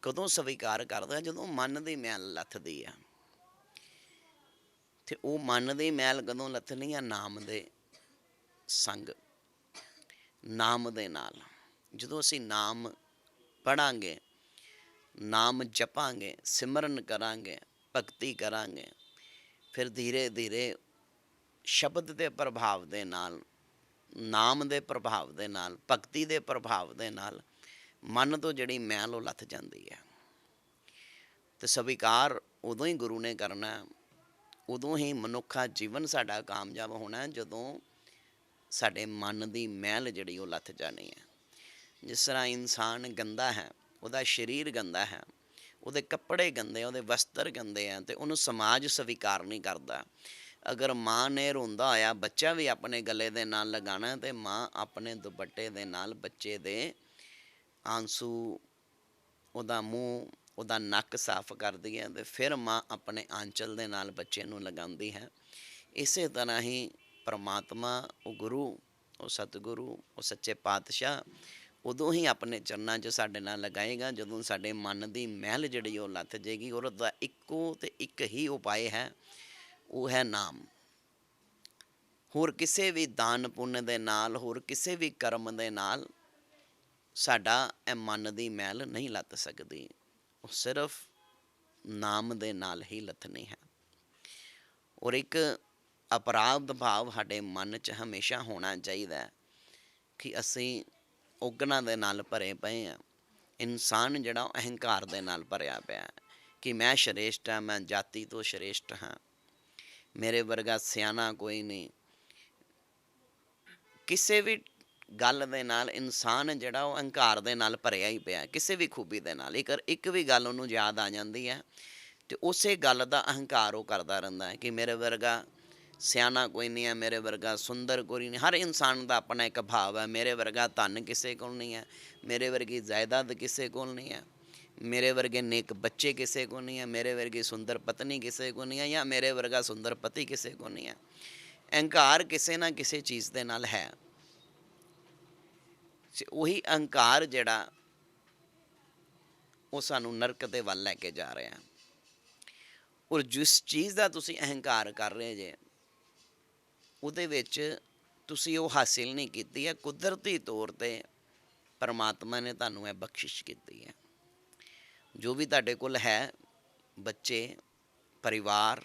ਕਦੋਂ ਸਵੀਕਾਰ ਕਰਦਾ ਜਦੋਂ ਮਨ ਦੀ ਮੈਲ ਲੱਥਦੀ ਹੈ ਤੇ ਉਹ ਮਨ ਦੀ ਮੈਲ ਕਦੋਂ ਲੱਥਣੀ ਆ ਨਾਮ ਦੇ ਸੰਗ। ਨਾਮ ਦੇ ਨਾਲ। ਜਦੋਂ ਅਸੀਂ ਨਾਮ ਪੜਾਂਗੇ, ਨਾਮ ਜਪਾਂਗੇ, ਸਿਮਰਨ ਕਰਾਂਗੇ, ਭਗਤੀ ਕਰਾਂਗੇ, ਫਿਰ ਧੀਰੇ ਧੀਰੇ ਸ਼ਬਦ ਦੇ ਪ੍ਰਭਾਵ ਦੇ ਨਾਲ, ਨਾਮ ਦੇ ਪ੍ਰਭਾਵ ਦੇ ਨਾਲ, ਭਗਤੀ ਦੇ ਪ੍ਰਭਾਵ ਦੇ ਨਾਲ ਮਨ ਤੋਂ ਜਿਹੜੀ ਮੈਲ ਉਹ ਲੱਥ ਜਾਂਦੀ ਹੈ। ਤੇ ਸਵੀਕਾਰ ਉਦੋਂ ਹੀ ਗੁਰੂ ਨੇ ਕਰਨਾ ਉਦੋਂ ਹੀ ਮਨੁੱਖਾ ਜੀਵਨ ਸਾਡਾ ਕਾਮਯਾਬ ਹੋਣਾ ਜਦੋਂ ਸਾਡੇ ਮਨ ਦੀ ਮਹਿਲ ਜਿਹੜੀ ਉਹ ਲੱਥ ਜਾਣੀ ਹੈ। ਜਿਸ ਤਰ੍ਹਾਂ ਇਨਸਾਨ ਗੰਦਾ ਹੈ, ਉਹਦਾ ਸਰੀਰ ਗੰਦਾ ਹੈ, ਉਹਦੇ ਕੱਪੜੇ ਗੰਦੇ ਉਹਦੇ ਵਸਤਰ ਗੰਦੇ ਆ ਤੇ ਉਹਨੂੰ ਸਮਾਜ ਸਵੀਕਾਰ ਨਹੀਂ ਕਰਦਾ। ਅਗਰ ਮਾਂ ਨੇ ਰੋਂਦਾ ਹੋਇਆ ਬੱਚਾ ਵੀ ਆਪਣੇ ਗਲੇ ਦੇ ਨਾਲ ਲਗਾਣਾ ਤੇ ਮਾਂ ਆਪਣੇ ਦੁਪੱਟੇ ਦੇ ਨਾਲ ਬੱਚੇ ਦੇ ਆਂਸੂ, ਉਹਦਾ ਮੂੰਹ ਉਹਦਾ ਨੱਕ ਸਾਫ਼ ਕਰਦੀ ਹੈ ਤੇ ਫਿਰ ਮਾਂ ਆਪਣੇ ਆਂਚਲ ਦੇ ਨਾਲ ਬੱਚੇ ਨੂੰ ਲਗਾਉਂਦੀ ਹੈ। ਇਸੇ ਤਰ੍ਹਾਂ ਹੀ ਪਰਮਾਤਮਾ, ਉਹ ਗੁਰੂ, ਉਹ ਸਤਿਗੁਰੂ, ਉਹ ਸੱਚੇ ਪਾਤਸ਼ਾਹ ਉਦੋਂ ਹੀ ਆਪਣੇ ਚਰਨਾਂ 'ਚ ਸਾਡੇ ਨਾਲ ਲਗਾਏਗਾ, ਜਦੋਂ ਸਾਡੇ ਮਨ ਦੀ ਮਹਿਲ ਜਿਹੜੀ ਉਹ ਲੱਥ ਜਾਏਗੀ, ਔਰ ਉਹਦਾ ਇੱਕੋ ਤੇ ਇੱਕ ਹੀ ਉਪਾਏ ਹੈ, ਉਹ ਹੈ ਨਾਮ। ਹੋਰ ਕਿਸੇ ਵੀ ਦਾਨ ਪੁੰਨ ਦੇ ਨਾਲ, ਹੋਰ ਕਿਸੇ ਵੀ ਕਰਮ ਦੇ ਨਾਲ ਸਾਡਾ ਇਹ ਮਨ ਦੀ ਮਹਿਲ ਨਹੀਂ ਲੱਤ ਸਕਦੀ। ਉਹ ਸਿਰਫ ਨਾਮ ਦੇ ਨਾਲ ਹੀ ਲੱਥਣੀ ਹੈ। ਔਰ ਇੱਕ ਅਪਰਾਧ ਭਾਵ ਸਾਡੇ ਮਨ 'ਚ ਹਮੇਸ਼ਾ ਹੋਣਾ ਚਾਹੀਦਾ ਹੈ ਕਿ ਅਸੀਂ ਉਗਣਾ ਦੇ ਨਾਲ ਭਰੇ ਪਏ ਆ ਇਨਸਾਨ ਜਿਹੜਾ ਉਹ ਅਹੰਕਾਰ ਦੇ ਨਾਲ ਭਰਿਆ ਪਿਆ ਕਿ ਮੈਂ ਸ਼੍ਰੇਸ਼ਟ ਹਾਂ, ਮੈਂ ਜਾਤੀ ਤੋਂ ਸ਼੍ਰੇਸ਼ਟ ਹਾਂ। ਮੇਰੇ ਵਰਗਾ ਸਿਆਣਾ ਕੋਈ ਨਹੀਂ। ਕਿਸੇ ਵੀ ਗੱਲ ਦੇ ਨਾਲ ਇਨਸਾਨ ਜਿਹੜਾ ਉਹ ਅਹੰਕਾਰ ਦੇ ਨਾਲ ਭਰਿਆ ਹੀ ਪਿਆ ਕਿਸੇ ਵੀ ਖੂਬੀ ਦੇ ਨਾਲ। ਇੱਕ ਇੱਕ ਵੀ ਗੱਲ ਉਹਨੂੰ ਯਾਦ ਆ ਜਾਂਦੀ ਹੈ ਤੇ ਉਸੇ ਗੱਲ ਦਾ ਅਹੰਕਾਰ ਉਹ ਕਰਦਾ ਰਹਿੰਦਾ ਹੈ ਕਿ ਮੇਰੇ ਵਰਗਾ ਸਿਆਣਾ ਕੋਈ ਨਹੀਂ ਹੈ, ਮੇਰੇ ਵਰਗਾ ਸੁੰਦਰ ਕੋਈ ਨਹੀਂ। ਹਰ ਇਨਸਾਨ ਦਾ ਆਪਣਾ ਇੱਕ ਭਾਵ ਹੈ, ਮੇਰੇ ਵਰਗਾ ਧਨ ਕਿਸੇ ਕੋਲ ਨਹੀਂ ਹੈ, ਮੇਰੇ ਵਰਗੀ ਜਾਇਦਾਦ ਕਿਸੇ ਕੋਲ ਨਹੀਂ ਹੈ, ਮੇਰੇ ਵਰਗੇ ਨੇਕ ਬੱਚੇ ਕਿਸੇ ਕੋਲ ਨਹੀਂ ਹੈ, ਮੇਰੇ ਵਰਗੀ ਸੁੰਦਰ ਪਤਨੀ ਕਿਸੇ ਕੋਲ ਨਹੀਂ ਹੈ ਜਾਂ ਮੇਰੇ ਵਰਗਾ ਸੁੰਦਰ ਪਤੀ ਕਿਸੇ ਕੋਲ ਨਹੀਂ ਹੈ। ਅਹੰਕਾਰ ਕਿਸੇ ਨਾ ਕਿਸੇ ਚੀਜ਼ ਦੇ ਨਾਲ ਹੈ। ਉਹੀ ਅਹੰਕਾਰ ਜਿਹੜਾ ਉਹ ਸਾਨੂੰ ਨਰਕ ਦੇ ਵੱਲ ਲੈ ਕੇ ਜਾ ਰਿਹਾ। ਔਰ ਜਿਸ ਚੀਜ਼ ਦਾ ਤੁਸੀਂ ਅਹੰਕਾਰ ਕਰ ਰਹੇ ਜੇ, ਉਹਦੇ ਵਿੱਚ ਤੁਸੀਂ ਉਹ ਹਾਸਿਲ ਨਹੀਂ ਕੀਤੀ ਹੈ। ਕੁਦਰਤੀ ਤੌਰ ਤੇ ਪਰਮਾਤਮਾ ਨੇ ਤੁਹਾਨੂੰ ਇਹ ਬਖਸ਼ਿਸ਼ ਕੀਤੀ ਹੈ। ਜੋ ਵੀ ਤੁਹਾਡੇ ਕੋਲ ਹੈ, ਬੱਚੇ, ਪਰਿਵਾਰ,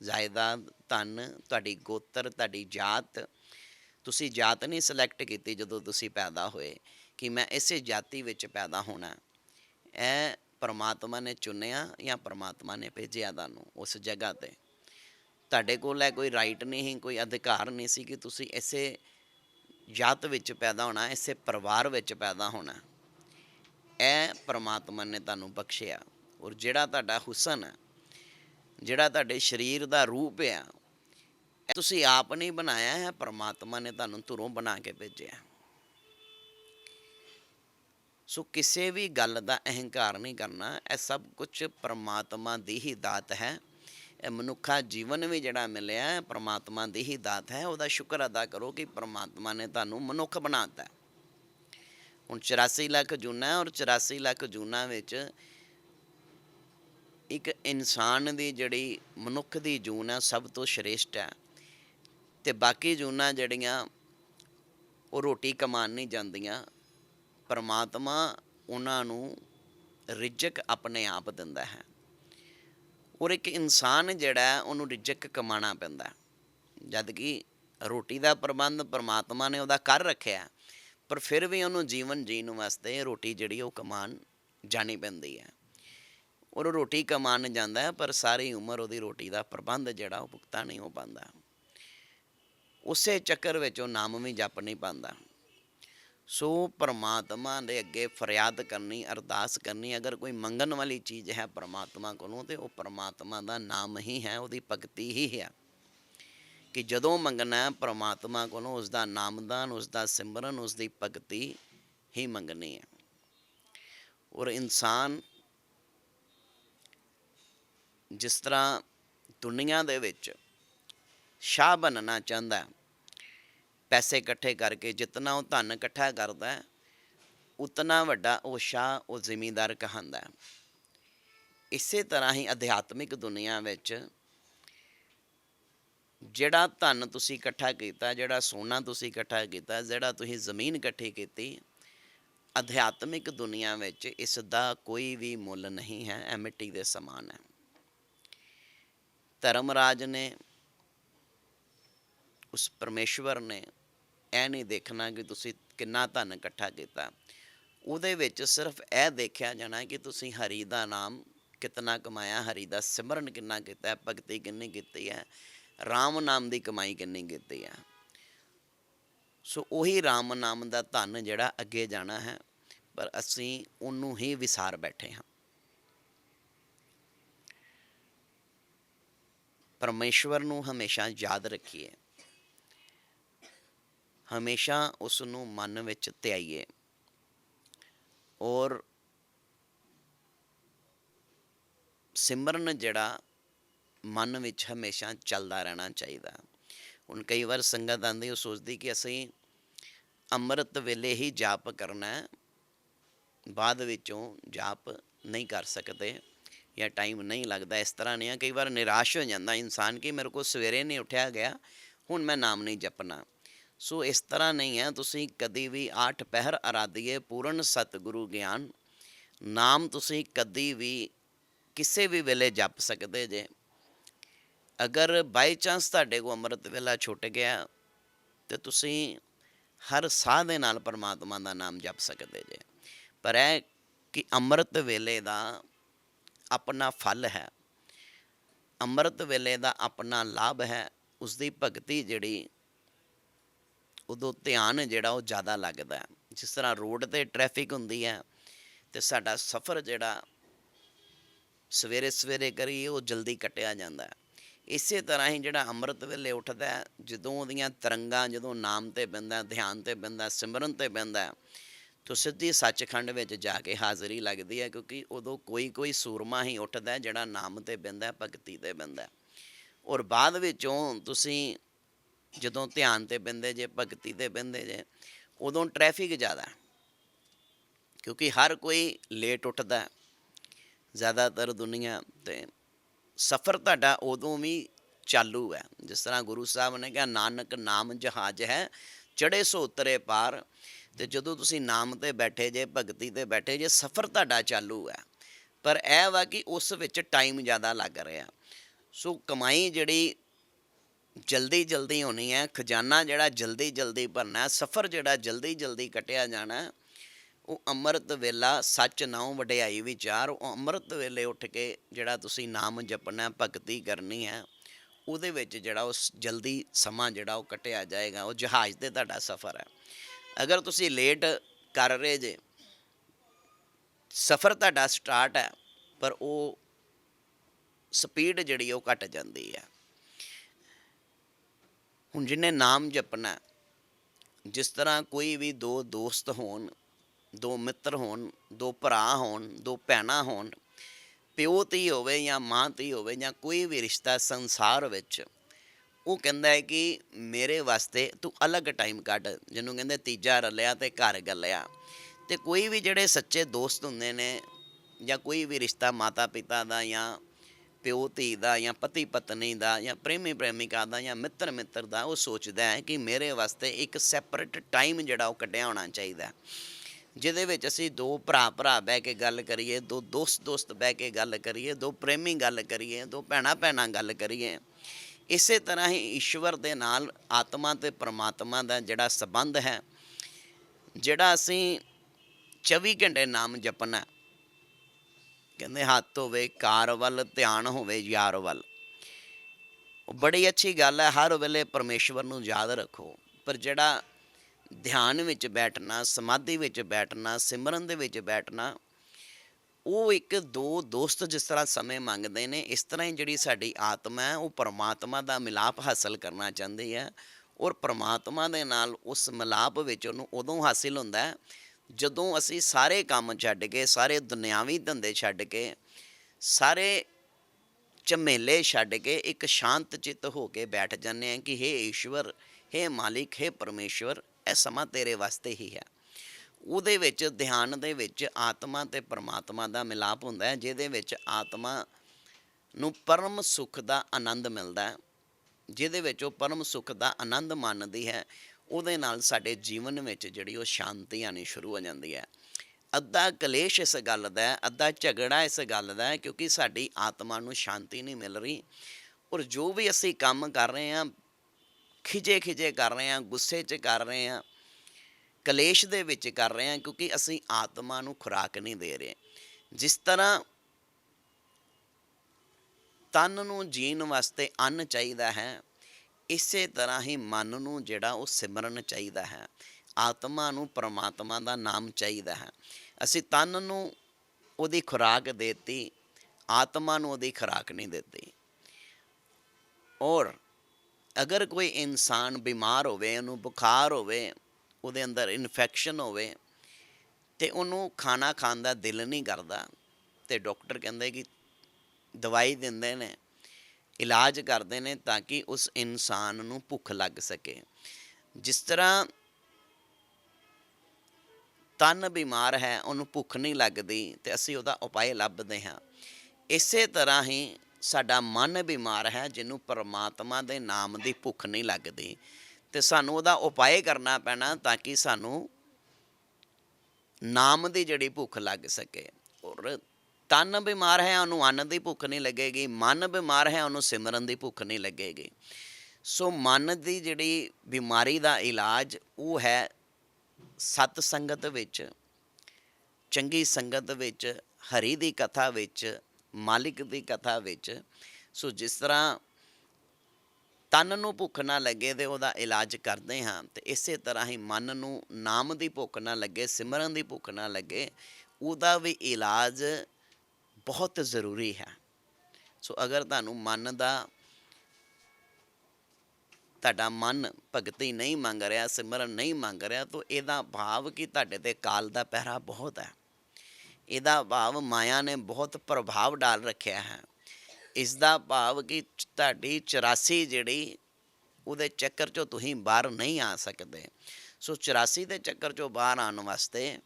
ਜਾਇਦਾਦ, ਧਨ, ਤੁਹਾਡੀ ਗੋਤਰ, ਤੁਹਾਡੀ ਜਾਤ ਤੁਸੀਂ ਜਾਤ ਨਹੀਂ ਸਿਲੈਕਟ ਕੀਤੀ ਜਦੋਂ ਤੁਸੀਂ ਪੈਦਾ ਹੋਏ ਕਿ ਮੈਂ ਇਸੇ ਜਾਤੀ ਵਿੱਚ ਪੈਦਾ ਹੋਣਾ। ਇਹ ਪਰਮਾਤਮਾ ਨੇ ਚੁਣਿਆ ਜਾਂ ਪਰਮਾਤਮਾ ਨੇ ਭੇਜਿਆ ਤੁਹਾਨੂੰ ਉਸ ਜਗ੍ਹਾ ਤੇ। ਤੁਹਾਡੇ ਕੋਲ ਹੈ ਕੋਈ ਰਾਈਟ ਨਹੀਂ, ਕੋਈ ਅਧਿਕਾਰ ਨਹੀਂ ਸੀ ਕਿ ਤੁਸੀਂ ਇਸੇ ਜਾਤ ਵਿੱਚ ਪੈਦਾ ਹੋਣਾ, ਇਸੇ ਪਰਿਵਾਰ ਵਿੱਚ ਪੈਦਾ ਹੋਣਾ। ਇਹ ਪਰਮਾਤਮਾ ਨੇ ਤੁਹਾਨੂੰ ਬਖਸ਼ਿਆ ਔਰ ਜਿਹੜਾ ਤੁਹਾਡਾ ਹੁਸਨ ਹੈ ਜਿਹੜਾ ਤੁਹਾਡੇ ਸਰੀਰ ਦਾ ਰੂਪ ਹੈ ਤੁਸੀਂ ਆਪ ਨਹੀਂ ਬਣਾਇਆ ਹੈ, ਪਰਮਾਤਮਾ ਨੇ ਤੁਹਾਨੂੰ ਧੁਰੋਂ ਬਣਾ ਕੇ ਭੇਜਿਆ। ਸੋ ਕਿਸੇ ਵੀ ਗੱਲ ਦਾ ਅਹੰਕਾਰ ਨਹੀਂ ਕਰਨਾ, ਇਹ ਸਭ ਕੁਝ ਪਰਮਾਤਮਾ ਦੀ ਹੀ ਦਾਤ ਹੈ। ਇਹ ਮਨੁੱਖਾ ਜੀਵਨ ਵੀ ਜਿਹੜਾ ਮਿਲਿਆ ਹੈ ਪਰਮਾਤਮਾ ਦੀ ਹੀ ਦਾਤ ਹੈ। ਉਹਦਾ ਸ਼ੁਕਰ ਅਦਾ ਕਰੋ ਕਿ ਪਰਮਾਤਮਾ ਨੇ ਤੁਹਾਨੂੰ ਮਨੁੱਖ ਬਣਾਤਾ। ਹੁਣ 84 ਲੱਖ ਜੂਨਾ ਔਰ 84 ਲੱਖ ਜੂਨਾ ਵਿੱਚ ਇੱਕ ਇਨਸਾਨ ਦੀ ਜਿਹੜੀ ਮਨੁੱਖ ਦੀ ਜੂਨ ਹੈ ਸਭ ਤੋਂ ਸ਼੍ਰੇਸ਼ਟ ਹੈ। ਤੇ ਬਾਕੀ ਜੂਨਾਂ ਜਿਹੜੀਆਂ ਉਹ ਰੋਟੀ ਕਮਾਣ ਨਹੀਂ ਜਾਂਦੀਆਂ, ਪਰਮਾਤਮਾ ਉਹਨਾਂ ਨੂੰ ਰਿਜਕ ਆਪਣੇ ਆਪ ਦਿੰਦਾ ਹੈ। ਔਰ ਇੱਕ ਇਨਸਾਨ ਜਿਹੜਾ ਉਹਨੂੰ ਰਿਜਕ ਕਮਾਣਾ ਪੈਂਦਾ ਹੈ। ਜਦ ਕਿ ਰੋਟੀ ਦਾ ਪ੍ਰਬੰਧ ਪਰਮਾਤਮਾ ਨੇ ਉਹਦਾ ਕਰ ਰੱਖਿਆ ਪਰ ਫਿਰ ਵੀ ਉਹਨੂੰ ਜੀਵਨ ਜੀਣ ਵਾਸਤੇ ਰੋਟੀ ਜਿਹੜੀ ਉਹ ਕਮਾਣ ਜਾਣੀ ਪੈਂਦੀ ਹੈ। ਔਰ ਰੋਟੀ ਕਮਾਣ ਜਾਂਦਾ ਪਰ ਸਾਰੀ ਉਮਰ ਉਹਦੀ ਰੋਟੀ ਦਾ ਪ੍ਰਬੰਧ ਜਿਹੜਾ ਉਹ ਭੁਗਤਾ ਨਹੀਂ ਹੋ ਪਾਉਂਦਾ। ਉਸੇ ਚੱਕਰ ਵਿੱਚ ਉਹ ਨਾਮ ਵੀ ਜਪ ਨਹੀਂ ਪਾਉਂਦਾ। ਸੋ ਪਰਮਾਤਮਾ ਦੇ ਅੱਗੇ ਫਰਿਆਦ ਕਰਨੀ, ਅਰਦਾਸ ਕਰਨੀ, ਅਗਰ ਕੋਈ ਮੰਗਣ ਵਾਲੀ ਚੀਜ਼ ਹੈ ਪਰਮਾਤਮਾ ਕੋਲੋਂ, ਤੇ ਉਹ ਪਰਮਾਤਮਾ ਦਾ ਨਾਮ ਹੀ ਹੈ, ਉਹਦੀ ਭਗਤੀ ਹੀ ਹੈ। ਕਿ ਜਦੋਂ ਮੰਗਣਾ ਪਰਮਾਤਮਾ ਕੋਲੋਂ ਉਸ ਦਾ ਨਾਮਦਾਨ ਉਸ ਦਾ ਸਿਮਰਨ ਉਸ ਦੀ ਭਗਤੀ ਹੀ ਮੰਗਣੀ ਹੈ। ਔਰ ਇਨਸਾਨ ਜਿਸ ਤਰ੍ਹਾਂ ਦੁਨੀਆ ਦੇ ਵਿੱਚ ਸ਼ਾਹ ਬਣਨਾ ਚਾਹੁੰਦਾ ਪੈਸੇ ਇਕੱਠੇ ਕਰਕੇ ਜਿਤਨਾ ਉਹ ਧਨ ਇਕੱਠਾ ਕਰਦਾ ਉਤਨਾ ਵੱਡਾ ਉਹ ਸ਼ਾਹ ਉਹ ਜ਼ਿਮੀਂਦਾਰ ਕਹਾਂਦਾ ਇਸੇ ਤਰ੍ਹਾਂ ਹੀ ਅਧਿਆਤਮਿਕ ਦੁਨੀਆ ਵਿੱਚ ਜਿਹੜਾ ਧਨ ਤੁਸੀਂ ਇਕੱਠਾ ਕੀਤਾ, ਜਿਹੜਾ ਸੋਨਾ ਤੁਸੀਂ ਇਕੱਠਾ ਕੀਤਾ, ਜਿਹੜਾ ਤੁਸੀਂ ਜ਼ਮੀਨ ਇਕੱਠੀ ਕੀਤੀ, ਅਧਿਆਤਮਿਕ ਦੁਨੀਆ ਵਿੱਚ ਇਸ ਦਾ ਕੋਈ ਵੀ ਮੁੱਲ ਨਹੀਂ ਹੈ, ਇਹ ਮਿੱਟੀ ਦੇ ਸਮਾਨ ਹੈ। ਧਰਮਰਾਜ ਨੇ ਉਸ ਪਰਮੇਸ਼ਵਰ ਨੇ ਇਹ ਨਹੀਂ ਦੇਖਣਾ ਕਿ ਤੁਸੀਂ ਕਿੰਨਾ ਧਨ ਇਕੱਠਾ ਕੀਤਾ। ਉਹਦੇ ਵਿੱਚ ਸਿਰਫ ਇਹ ਦੇਖਿਆ ਜਾਣਾ ਕਿ ਤੁਸੀਂ ਹਰੀ ਦਾ ਨਾਮ ਕਿਤਨਾ ਕਮਾਇਆ, ਹਰੀ ਦਾ ਸਿਮਰਨ ਕਿੰਨਾ ਕੀਤਾ, ਭਗਤੀ ਕਿੰਨੀ ਕੀਤੀ ਹੈ RAM ਨਾਮ ਦੀ ਕਮਾਈ ਕਿੰਨੀ ਕੀਤੀ ਹੈ। ਸੋ ਉਹੀ RAM ਨਾਮ ਦਾ ਧਨ ਜਿਹੜਾ ਅੱਗੇ ਜਾਣਾ ਹੈ, ਪਰ ਅਸੀਂ ਉਹਨੂੰ ਹੀ ਵਿਸਾਰ ਬੈਠੇ ਹਾਂ। ਪਰਮੇਸ਼ਵਰ ਨੂੰ ਹਮੇਸ਼ਾ ਯਾਦ ਰੱਖੀਏ। ਹਮੇਸ਼ਾ ਉਸ ਨੂੰ ਮਨ ਵਿੱਚ ਧਿਆਈਏ। ਔਰ ਸਿਮਰਨ ਜਿਹੜਾ ਮਨ ਵਿੱਚ ਹਮੇਸ਼ਾ ਚੱਲਦਾ ਰਹਿਣਾ ਚਾਹੀਦਾ। ਹੁਣ ਕਈ ਵਾਰ ਸੰਗਤ ਆਂਦੀ ਉਹ ਸੋਚਦੀ ਕਿ ਅਸੀਂ ਅੰਮ੍ਰਿਤ ਵੇਲੇ ਹੀ ਜਾਪ ਕਰਨਾ ਹੈ, ਬਾਅਦ ਵਿੱਚੋਂ ਜਾਪ ਨਹੀਂ ਕਰ ਸਕਦੇ ਜਾਂ ਟਾਈਮ ਨਹੀਂ ਲੱਗਦਾ, ਇਸ ਤਰ੍ਹਾਂ ਨਹੀਂ ਆ। ਕਈ ਵਾਰ ਨਿਰਾਸ਼ ਹੋ ਜਾਂਦਾ ਇਨਸਾਨ ਕਿ ਮੇਰੇ ਕੋਲ ਸਵੇਰੇ ਨਹੀਂ ਉੱਠਿਆ ਗਿਆ, ਹੁਣ ਮੈਂ ਨਾਮ ਨਹੀਂ ਜਪਣਾ। ਸੋ ਇਸ ਤਰ੍ਹਾਂ ਨਹੀਂ ਹੈ, ਤੁਸੀਂ ਕਦੀ ਵੀ ਆਠ ਪਹਿਰ ਅਰਾਧੀਏ ਪੂਰਨ ਸਤਿਗੁਰੂ ਗਿਆਨ। ਨਾਮ ਤੁਸੀਂ ਕਦੀ ਵੀ ਕਿਸੇ ਵੀ ਵੇਲੇ ਜਪ ਸਕਦੇ ਜੇ। ਅਗਰ ਬਾਈ ਚਾਂਸ ਤੁਹਾਡੇ ਕੋ ਅੰਮ੍ਰਿਤ ਵੇਲਾ ਛੁੱਟ ਗਿਆ, ਤੇ ਤੁਸੀਂ ਹਰ ਸਾਹ ਦੇ ਨਾਲ ਪਰਮਾਤਮਾ ਦਾ ਨਾਮ ਜਪ ਸਕਦੇ ਜੇ। ਪਰ ਇਹ ਕਿ ਅੰਮ੍ਰਿਤ ਵੇਲੇ ਦਾ ਆਪਣਾ ਫਲ ਹੈ, ਅੰਮ੍ਰਿਤ ਵੇਲੇ ਦਾ ਆਪਣਾ ਲਾਭ ਹੈ ਉਸ ਦੀ ਭਗਤੀ ਜਿਹੜੀ ਉਦੋਂ ਧਿਆਨ ਜਿਹੜਾ ਉਹ ਜ਼ਿਆਦਾ ਲੱਗਦਾ ਹੈ। ਜਿਸ ਤਰ੍ਹਾਂ ਰੋਡ ਤੇ ਟ੍ਰੈਫਿਕ ਹੁੰਦੀ ਹੈ ਤੇ ਸਾਡਾ ਸਫ਼ਰ ਜਿਹੜਾ ਸਵੇਰੇ ਸਵੇਰੇ ਕਰੀਏ ਉਹ ਜਲਦੀ ਕੱਟਿਆ ਜਾਂਦਾ ਹੈ। ਇਸੇ ਤਰ੍ਹਾਂ ਹੀ ਜਿਹੜਾ ਅੰਮ੍ਰਿਤ ਵੇਲੇ ਉੱਠਦਾ ਹੈ, ਜਦੋਂ ਉਹਦੀਆਂ ਤਰੰਗਾਂ ਜਦੋਂ ਨਾਮ ਤੇ ਬੰਦਾ ਧਿਆਨ ਤੇ ਬੰਦਾ ਸਿਮਰਨ ਤੇ ਬੰਦਾ ਤੋ ਸਿੱਧੀ ਸੱਚਖੰਡ ਵਿੱਚ ਜਾ ਕੇ ਹਾਜ਼ਰੀ ਲੱਗਦੀ ਹੈ ਕਿਉਂਕਿ ਉਦੋਂ ਕੋਈ ਕੋਈ ਸੂਰਮਾ ਹੀ ਉੱਠਦਾ ਜਿਹੜਾ ਨਾਮ ਤੇ ਬੰਦਾ ਭਗਤੀ ਤੇ ਬੰਦਾ ਔਰ ਬਾਅਦ ਵਿੱਚੋਂ ਤੁਸੀਂ ਜਦੋਂ ਧਿਆਨ ਤੇ ਬੰਦੇ ਜੇ, ਭਗਤੀ ਤੇ ਬੰਦੇ ਜੇ, ਉਦੋਂ ਟ੍ਰੈਫਿਕ ਜ਼ਿਆਦਾ ਕਿਉਂਕਿ ਹਰ ਕੋਈ ਲੇਟ ਉੱਠਦਾ ਜ਼ਿਆਦਾਤਰ ਦੁਨੀਆ ਤੇ ਸਫ਼ਰ ਤੁਹਾਡਾ ਉਦੋਂ ਵੀ ਚਾਲੂ ਹੈ। ਜਿਸ ਤਰ੍ਹਾਂ ਗੁਰੂ ਸਾਹਿਬ ਨੇ ਕਿਹਾ, ਨਾਨਕ ਨਾਮ ਜਹਾਜ਼ ਹੈ ਚੜੇ ਸੋ ਉਤਰੇ ਪਾਰ। ਤੇ ਜਦੋਂ ਤੁਸੀਂ ਨਾਮ ਤੇ ਬੈਠੇ ਜੇ, ਭਗਤੀ ਤੇ ਬੈਠੇ ਜੇ, ਸਫ਼ਰ ਤੁਹਾਡਾ ਚਾਲੂ ਹੈ। ਪਰ ਇਹ ਵਾ ਕਿ ਉਸ ਵਿੱਚ ਟਾਈਮ ਜ਼ਿਆਦਾ ਲੱਗ ਰਿਹਾ। ਸੋ ਕਮਾਈ ਜਿਹੜੀ ਜਲਦੀ ਜਲਦੀ ਹੋਣੀ ਹੈ, ਖਜ਼ਾਨਾ ਜਿਹੜਾ ਜਲਦੀ ਜਲਦੀ ਭਰਨਾ ਸਫ਼ਰ ਜਿਹੜਾ ਜਲਦੀ ਜਲਦੀ ਕਟਿਆ ਜਾਣਾ ਉਹ ਅੰਮ੍ਰਿਤ ਵੇਲਾ ਸੱਚ ਨਾਉ ਵਡਿਆਈ ਵਿਚਾਰ, ਉਹ ਅੰਮ੍ਰਿਤ ਵੇਲੇ ਉੱਠ ਕੇ ਜਿਹੜਾ ਤੁਸੀਂ ਨਾਮ ਜਪਣਾ, ਭਗਤੀ ਕਰਨੀ ਹੈ, ਉਹਦੇ ਵਿੱਚ ਜਿਹੜਾ ਉਸ ਜਲਦੀ ਸਮਾਂ ਜਿਹੜਾ ਉਹ ਕਟਿਆ ਜਾਏਗਾ, ਉਹ ਜਹਾਜ਼ ਤੇ ਤੁਹਾਡਾ ਸਫ਼ਰ ਹੈ। ਅਗਰ ਤੁਸੀਂ ਲੇਟ ਕਰ ਰਹੇ ਜੇ, ਸਫ਼ਰ ਤੁਹਾਡਾ ਸਟਾਰਟ ਹੈ, ਪਰ ਉਹ ਸਪੀਡ ਜਿਹੜੀ ਉਹ ਘਟ ਜਾਂਦੀ ਹੈ। ਹੁਣ ਜਿਹਨੇ ਨਾਮ ਜਪਣਾ ਜਿਸ ਤਰ੍ਹਾਂ ਕੋਈ ਵੀ ਦੋ ਦੋਸਤ ਹੋਣ, ਦੋ ਮਿੱਤਰ ਹੋਣ, ਦੋ ਭਰਾ ਹੋਣ, ਦੋ ਭੈਣਾਂ ਹੋਣ, ਪਿਓ ਧੀ ਹੋਵੇ ਜਾਂ ਮਾਂ ਧੀ ਹੋਵੇ ਜਾਂ ਕੋਈ ਵੀ ਰਿਸ਼ਤਾ ਸੰਸਾਰ ਵਿੱਚ, ਉਹ ਕਹਿੰਦਾ ਹੈ ਕਿ ਮੇਰੇ ਵਾਸਤੇ ਤੂੰ ਅਲੱਗ ਟਾਈਮ ਕੱਢ, ਜਿਹਨੂੰ ਕਹਿੰਦੇ ਤੀਜਾ ਰਲਿਆ ਤੇ ਘਰ ਗੱਲਿਆ। ਤੇ ਕੋਈ ਵੀ ਜਿਹੜੇ ਸੱਚੇ ਦੋਸਤ ਹੁੰਦੇ ਨੇ ਜਾਂ ਕੋਈ ਵੀ ਰਿਸ਼ਤਾ ਮਾਤਾ ਪਿਤਾ ਦਾ ਜਾਂ ਪਿਓ ਧੀ ਦਾ ਜਾਂ ਪਤੀ ਪਤਨੀ ਦਾ ਜਾਂ ਪ੍ਰੇਮੀ ਪ੍ਰੇਮਿਕਾ ਦਾ ਜਾਂ ਮਿੱਤਰ ਮਿੱਤਰ ਦਾ ਉਹ ਸੋਚਦਾ ਹੈ ਕਿ ਮੇਰੇ ਵਾਸਤੇ ਇੱਕ ਸੈਪਰੇਟ ਟਾਈਮ ਜਿਹੜਾ ਉਹ ਕੱਢਿਆ ਹੋਣਾ ਚਾਹੀਦਾ ਜਿਹਦੇ ਵਿੱਚ ਅਸੀਂ ਦੋ ਭਰਾ ਭਰਾ ਬਹਿ ਕੇ ਗੱਲ ਕਰੀਏ, ਦੋ ਦੋਸਤ ਦੋਸਤ ਬਹਿ ਕੇ ਗੱਲ ਕਰੀਏ, ਦੋ ਪ੍ਰੇਮੀ ਗੱਲ ਕਰੀਏ, ਦੋ ਭੈਣਾਂ ਭੈਣਾਂ ਗੱਲ ਕਰੀਏ। ਇਸੇ ਤਰ੍ਹਾਂ ਹੀ ਈਸ਼ਵਰ ਦੇ ਨਾਲ ਆਤਮਾ ਤੇ ਪਰਮਾਤਮਾ ਦਾ ਜਿਹੜਾ ਸਬੰਧ ਹੈ, ਜਿਹੜਾ ਅਸੀਂ 24 ਘੰਟੇ ਨਾਮ ਜਪਣਾ ਕਹਿੰਦੇ ਹੱਥ ਹੋਵੇ ਕਾਰ ਵੱਲ ਧਿਆਨ ਹੋਵੇ, ਯਾਰ ਵੱਲ। ਉਹ ਬੜੀ ਅੱਛੀ ਗੱਲ ਹੈ, ਹਰ ਵੇਲੇ ਪਰਮੇਸ਼ਵਰ ਨੂੰ ਯਾਦ ਰੱਖੋ। ਪਰ ਜਿਹੜਾ ਧਿਆਨ ਵਿੱਚ ਬੈਠਣਾ, ਸਮਾਧੀ ਵਿੱਚ ਬੈਠਣਾ, ਸਿਮਰਨ ਦੇ ਵਿੱਚ ਬੈਠਣਾ, ਉਹ ਇੱਕ ਦੋ ਦੋਸਤ ਜਿਸ ਤਰ੍ਹਾਂ ਸਮੇਂ ਮੰਗਦੇ ਨੇ, ਇਸ ਤਰ੍ਹਾਂ ਹੀ ਜਿਹੜੀ ਸਾਡੀ ਆਤਮਾ ਹੈ, ਉਹ ਪਰਮਾਤਮਾ ਦਾ ਮਿਲਾਪ ਹਾਸਲ ਕਰਨਾ ਚਾਹੁੰਦੀ ਹੈ। ਔਰ ਪਰਮਾਤਮਾ ਦੇ ਨਾਲ ਉਸ ਮਿਲਾਪ ਵਿੱਚ ਉਹਨੂੰ ਉਦੋਂ ਹਾਸਿਲ ਹੁੰਦਾ ਹੈ ਜਦੋਂ ਅਸੀਂ ਸਾਰੇ ਕੰਮ ਛੱਡ ਕੇ ਸਾਰੇ ਦੁਨਿਆਵੀ ਧੰਦੇ ਛੱਡ ਕੇ ਸਾਰੇ ਝਮੇਲੇ ਛੱਡ ਕੇ ਇੱਕ ਸ਼ਾਂਤ ਚਿੱਤ ਹੋ ਕੇ ਬੈਠ ਜਾਂਦੇ ਹਾਂ ਕਿ हे ਈਸ਼ਵਰ हे ਮਾਲਿਕ हे ਪਰਮੇਸ਼ਵਰ ਇਹ ਸਮਾਂ ਤੇਰੇ ਵਾਸਤੇ ਹੀ ਹੈ ਉਹਦੇ ਵਿੱਚ ਧਿਆਨ ਦੇ ਵਿੱਚ ਆਤਮਾ ਤੇ ਪਰਮਾਤਮਾ ਦਾ ਮਿਲਾਪ ਹੁੰਦਾ ਹੈ ਜਿਹਦੇ ਵਿੱਚ ਆਤਮਾ ਨੂੰ ਪਰਮ ਸੁਖ ਦਾ ਆਨੰਦ ਮਿਲਦਾ ਹੈ ਜਿਹਦੇ ਵਿੱਚ ਉਹ ਪਰਮ ਸੁਖ ਦਾ ਆਨੰਦ ਮੰਨਦੀ ਹੈ ਉਹਦੇ ਨਾਲ ਸਾਡੇ ਜੀਵਨ ਵਿੱਚ ਜਿਹੜੀ ਉਹ ਸ਼ਾਂਤੀ ਆਣੀ ਸ਼ੁਰੂ ਹੋ ਜਾਂਦੀ ਹੈ ਅੱਧਾ ਕਲੇਸ਼ ਇਸ ਗੱਲ ਦਾ ਹੈ, ਅੱਧਾ ਝਗੜਾ ਇਸ ਗੱਲ ਦਾ ਹੈ, ਕਿਉਂਕਿ ਸਾਡੀ ਆਤਮਾ ਨੂੰ ਸ਼ਾਂਤੀ ਨਹੀਂ ਮਿਲ ਰਹੀ। ਔਰ ਜੋ ਵੀ ਅਸੀਂ ਕੰਮ ਕਰ ਰਹੇ ਹਾਂ ਖਿਜੇ ਖਿਜੇ ਕਰ ਰਹੇ ਹਾਂ, ਗੁੱਸੇ 'ਚ ਕਰ ਰਹੇ ਹਾਂ, ਕਲੇਸ਼ ਦੇ ਵਿੱਚ ਕਰ ਰਹੇ ਹਾਂ, ਕਿਉਂਕਿ ਅਸੀਂ ਆਤਮਾ ਨੂੰ ਖੁਰਾਕ ਨਹੀਂ ਦੇ ਰਹੇ। ਜਿਸ ਤਰ੍ਹਾਂ ਤਨ ਨੂੰ ਜੀਣ ਵਾਸਤੇ ਅੰਨ ਚਾਹੀਦਾ ਹੈ ਇਸੇ ਤਰ੍ਹਾਂ ਹੀ ਮਨ ਨੂੰ ਜਿਹੜਾ ਉਹ ਸਿਮਰਨ ਚਾਹੀਦਾ ਹੈ। ਆਤਮਾ ਨੂੰ ਪਰਮਾਤਮਾ ਦਾ ਨਾਮ ਚਾਹੀਦਾ ਹੈ। ਅਸੀਂ ਤਨ ਨੂੰ ਉਹਦੀ ਖੁਰਾਕ ਦੇਤੀ, ਆਤਮਾ ਨੂੰ ਉਹਦੀ ਖੁਰਾਕ ਨਹੀਂ ਦਿੱਤੀ। ਔਰ ਅਗਰ ਕੋਈ ਇਨਸਾਨ ਬਿਮਾਰ ਹੋਵੇ, ਉਹਨੂੰ ਬੁਖਾਰ ਹੋਵੇ, ਉਹਦੇ ਅੰਦਰ ਇਨਫੈਕਸ਼ਨ ਹੋਵੇ ਤੇ ਉਹਨੂੰ ਖਾਣਾ ਖਾਣ ਦਾ ਦਿਲ ਨਹੀਂ ਕਰਦਾ ਤੇ ਡਾਕਟਰ ਕਹਿੰਦੇ ਕਿ ਦਵਾਈ ਦਿੰਦੇ ਨੇ ਇਲਾਜ ਕਰਦੇ ਨੇ ਤਾਂ ਕਿ ਉਸ ਇਨਸਾਨ ਨੂੰ ਭੁੱਖ ਲੱਗ ਸਕੇ। ਜਿਸ ਤਰ੍ਹਾਂ ਤਨ ਬਿਮਾਰ ਹੈ, ਉਹਨੂੰ ਭੁੱਖ ਨਹੀਂ ਲੱਗਦੀ ਤੇ ਅਸੀਂ ਉਹਦਾ ਉਪਾਅ ਲੱਭਦੇ ਹਾਂ। ਇਸੇ ਤਰ੍ਹਾਂ ਹੀ ਸਾਡਾ ਮਨ ਬਿਮਾਰ ਹੈ, ਜਿਹਨੂੰ ਪਰਮਾਤਮਾ ਦੇ ਨਾਮ ਦੀ ਭੁੱਖ ਨਹੀਂ ਲੱਗਦੀ ਤੇ ਸਾਨੂੰ ਉਹਦਾ ਉਪਾਅ ਕਰਨਾ ਪੈਣਾ ਤਾਂ ਕਿ ਸਾਨੂੰ ਨਾਮ ਦੀ ਜਿਹੜੀ ਭੁੱਖ ਲੱਗ ਸਕੇ। ਔਰ ਤਨ ਬਿਮਾਰ ਹੈ, ਉਹਨੂੰ ਅੰਨ ਦੀ ਭੁੱਖ ਨਹੀਂ ਲੱਗੇਗੀ, ਮਨ ਬਿਮਾਰ ਹੈ, ਉਹਨੂੰ ਸਿਮਰਨ ਦੀ ਭੁੱਖ ਨਹੀਂ ਲੱਗੇਗੀ। ਸੋ ਮਨ ਦੀ ਜਿਹੜੀ ਬਿਮਾਰੀ ਦਾ ਇਲਾਜ, ਉਹ ਹੈ ਸਤ ਸੰਗਤ ਵਿੱਚ, ਚੰਗੀ ਸੰਗਤ ਵਿੱਚ, ਹਰੀ ਦੀ ਕਥਾ ਵਿੱਚ, ਮਾਲਿਕ ਦੀ ਕਥਾ ਵਿੱਚ। ਸੋ ਜਿਸ ਤਰ੍ਹਾਂ ਤਨ ਨੂੰ ਭੁੱਖ ਨਾ ਲੱਗੇ ਤੇ ਉਹਦਾ ਇਲਾਜ ਕਰਦੇ ਹਾਂ, ਤੇ ਇਸੇ ਤਰ੍ਹਾਂ ਹੀ ਮਨ ਨੂੰ ਨਾਮ ਦੀ ਭੁੱਖ ਨਾ ਲੱਗੇ, ਸਿਮਰਨ ਦੀ ਭੁੱਖ ਨਾ ਲੱਗੇ, ਉਹਦਾ ਵੀ ਇਲਾਜ ਬਹੁਤ ਜ਼ਰੂਰੀ ਹੈ। ਸੋ ਅਗਰ ਤੁਹਾਨੂੰ ਮਨ ਦਾ ਤੁਹਾਡਾ ਮਨ ਭਗਤੀ ਨਹੀਂ ਮੰਗ ਰਿਹਾ, ਸਿਮਰਨ ਨਹੀਂ ਮੰਗ ਰਿਹਾ, ਤਾਂ ਇਹਦਾ ਭਾਵ ਕਿ ਤੁਹਾਡੇ ਤੇ ਕਾਲ ਦਾ ਪਹਿਰਾ ਬਹੁਤ ਹੈ। ਇਹਦਾ ਭਾਵ ਮਾਇਆ ਨੇ ਬਹੁਤ ਪ੍ਰਭਾਵ ਡਾਲ ਰੱਖਿਆ ਹੈ। ਇਸ ਦਾ ਭਾਵ ਕਿ ਤੁਹਾਡੀ 84 ਜਿਹੜੀ ਉਹਦੇ ਚੱਕਰ ਚੋਂ ਤੁਸੀਂ ਬਾਹਰ ਨਹੀਂ ਆ ਸਕਦੇ। ਸੋ 84 ਦੇ ਚੱਕਰ ਚੋਂ ਬਾਹਰ ਆਉਣ ਵਾਸਤੇ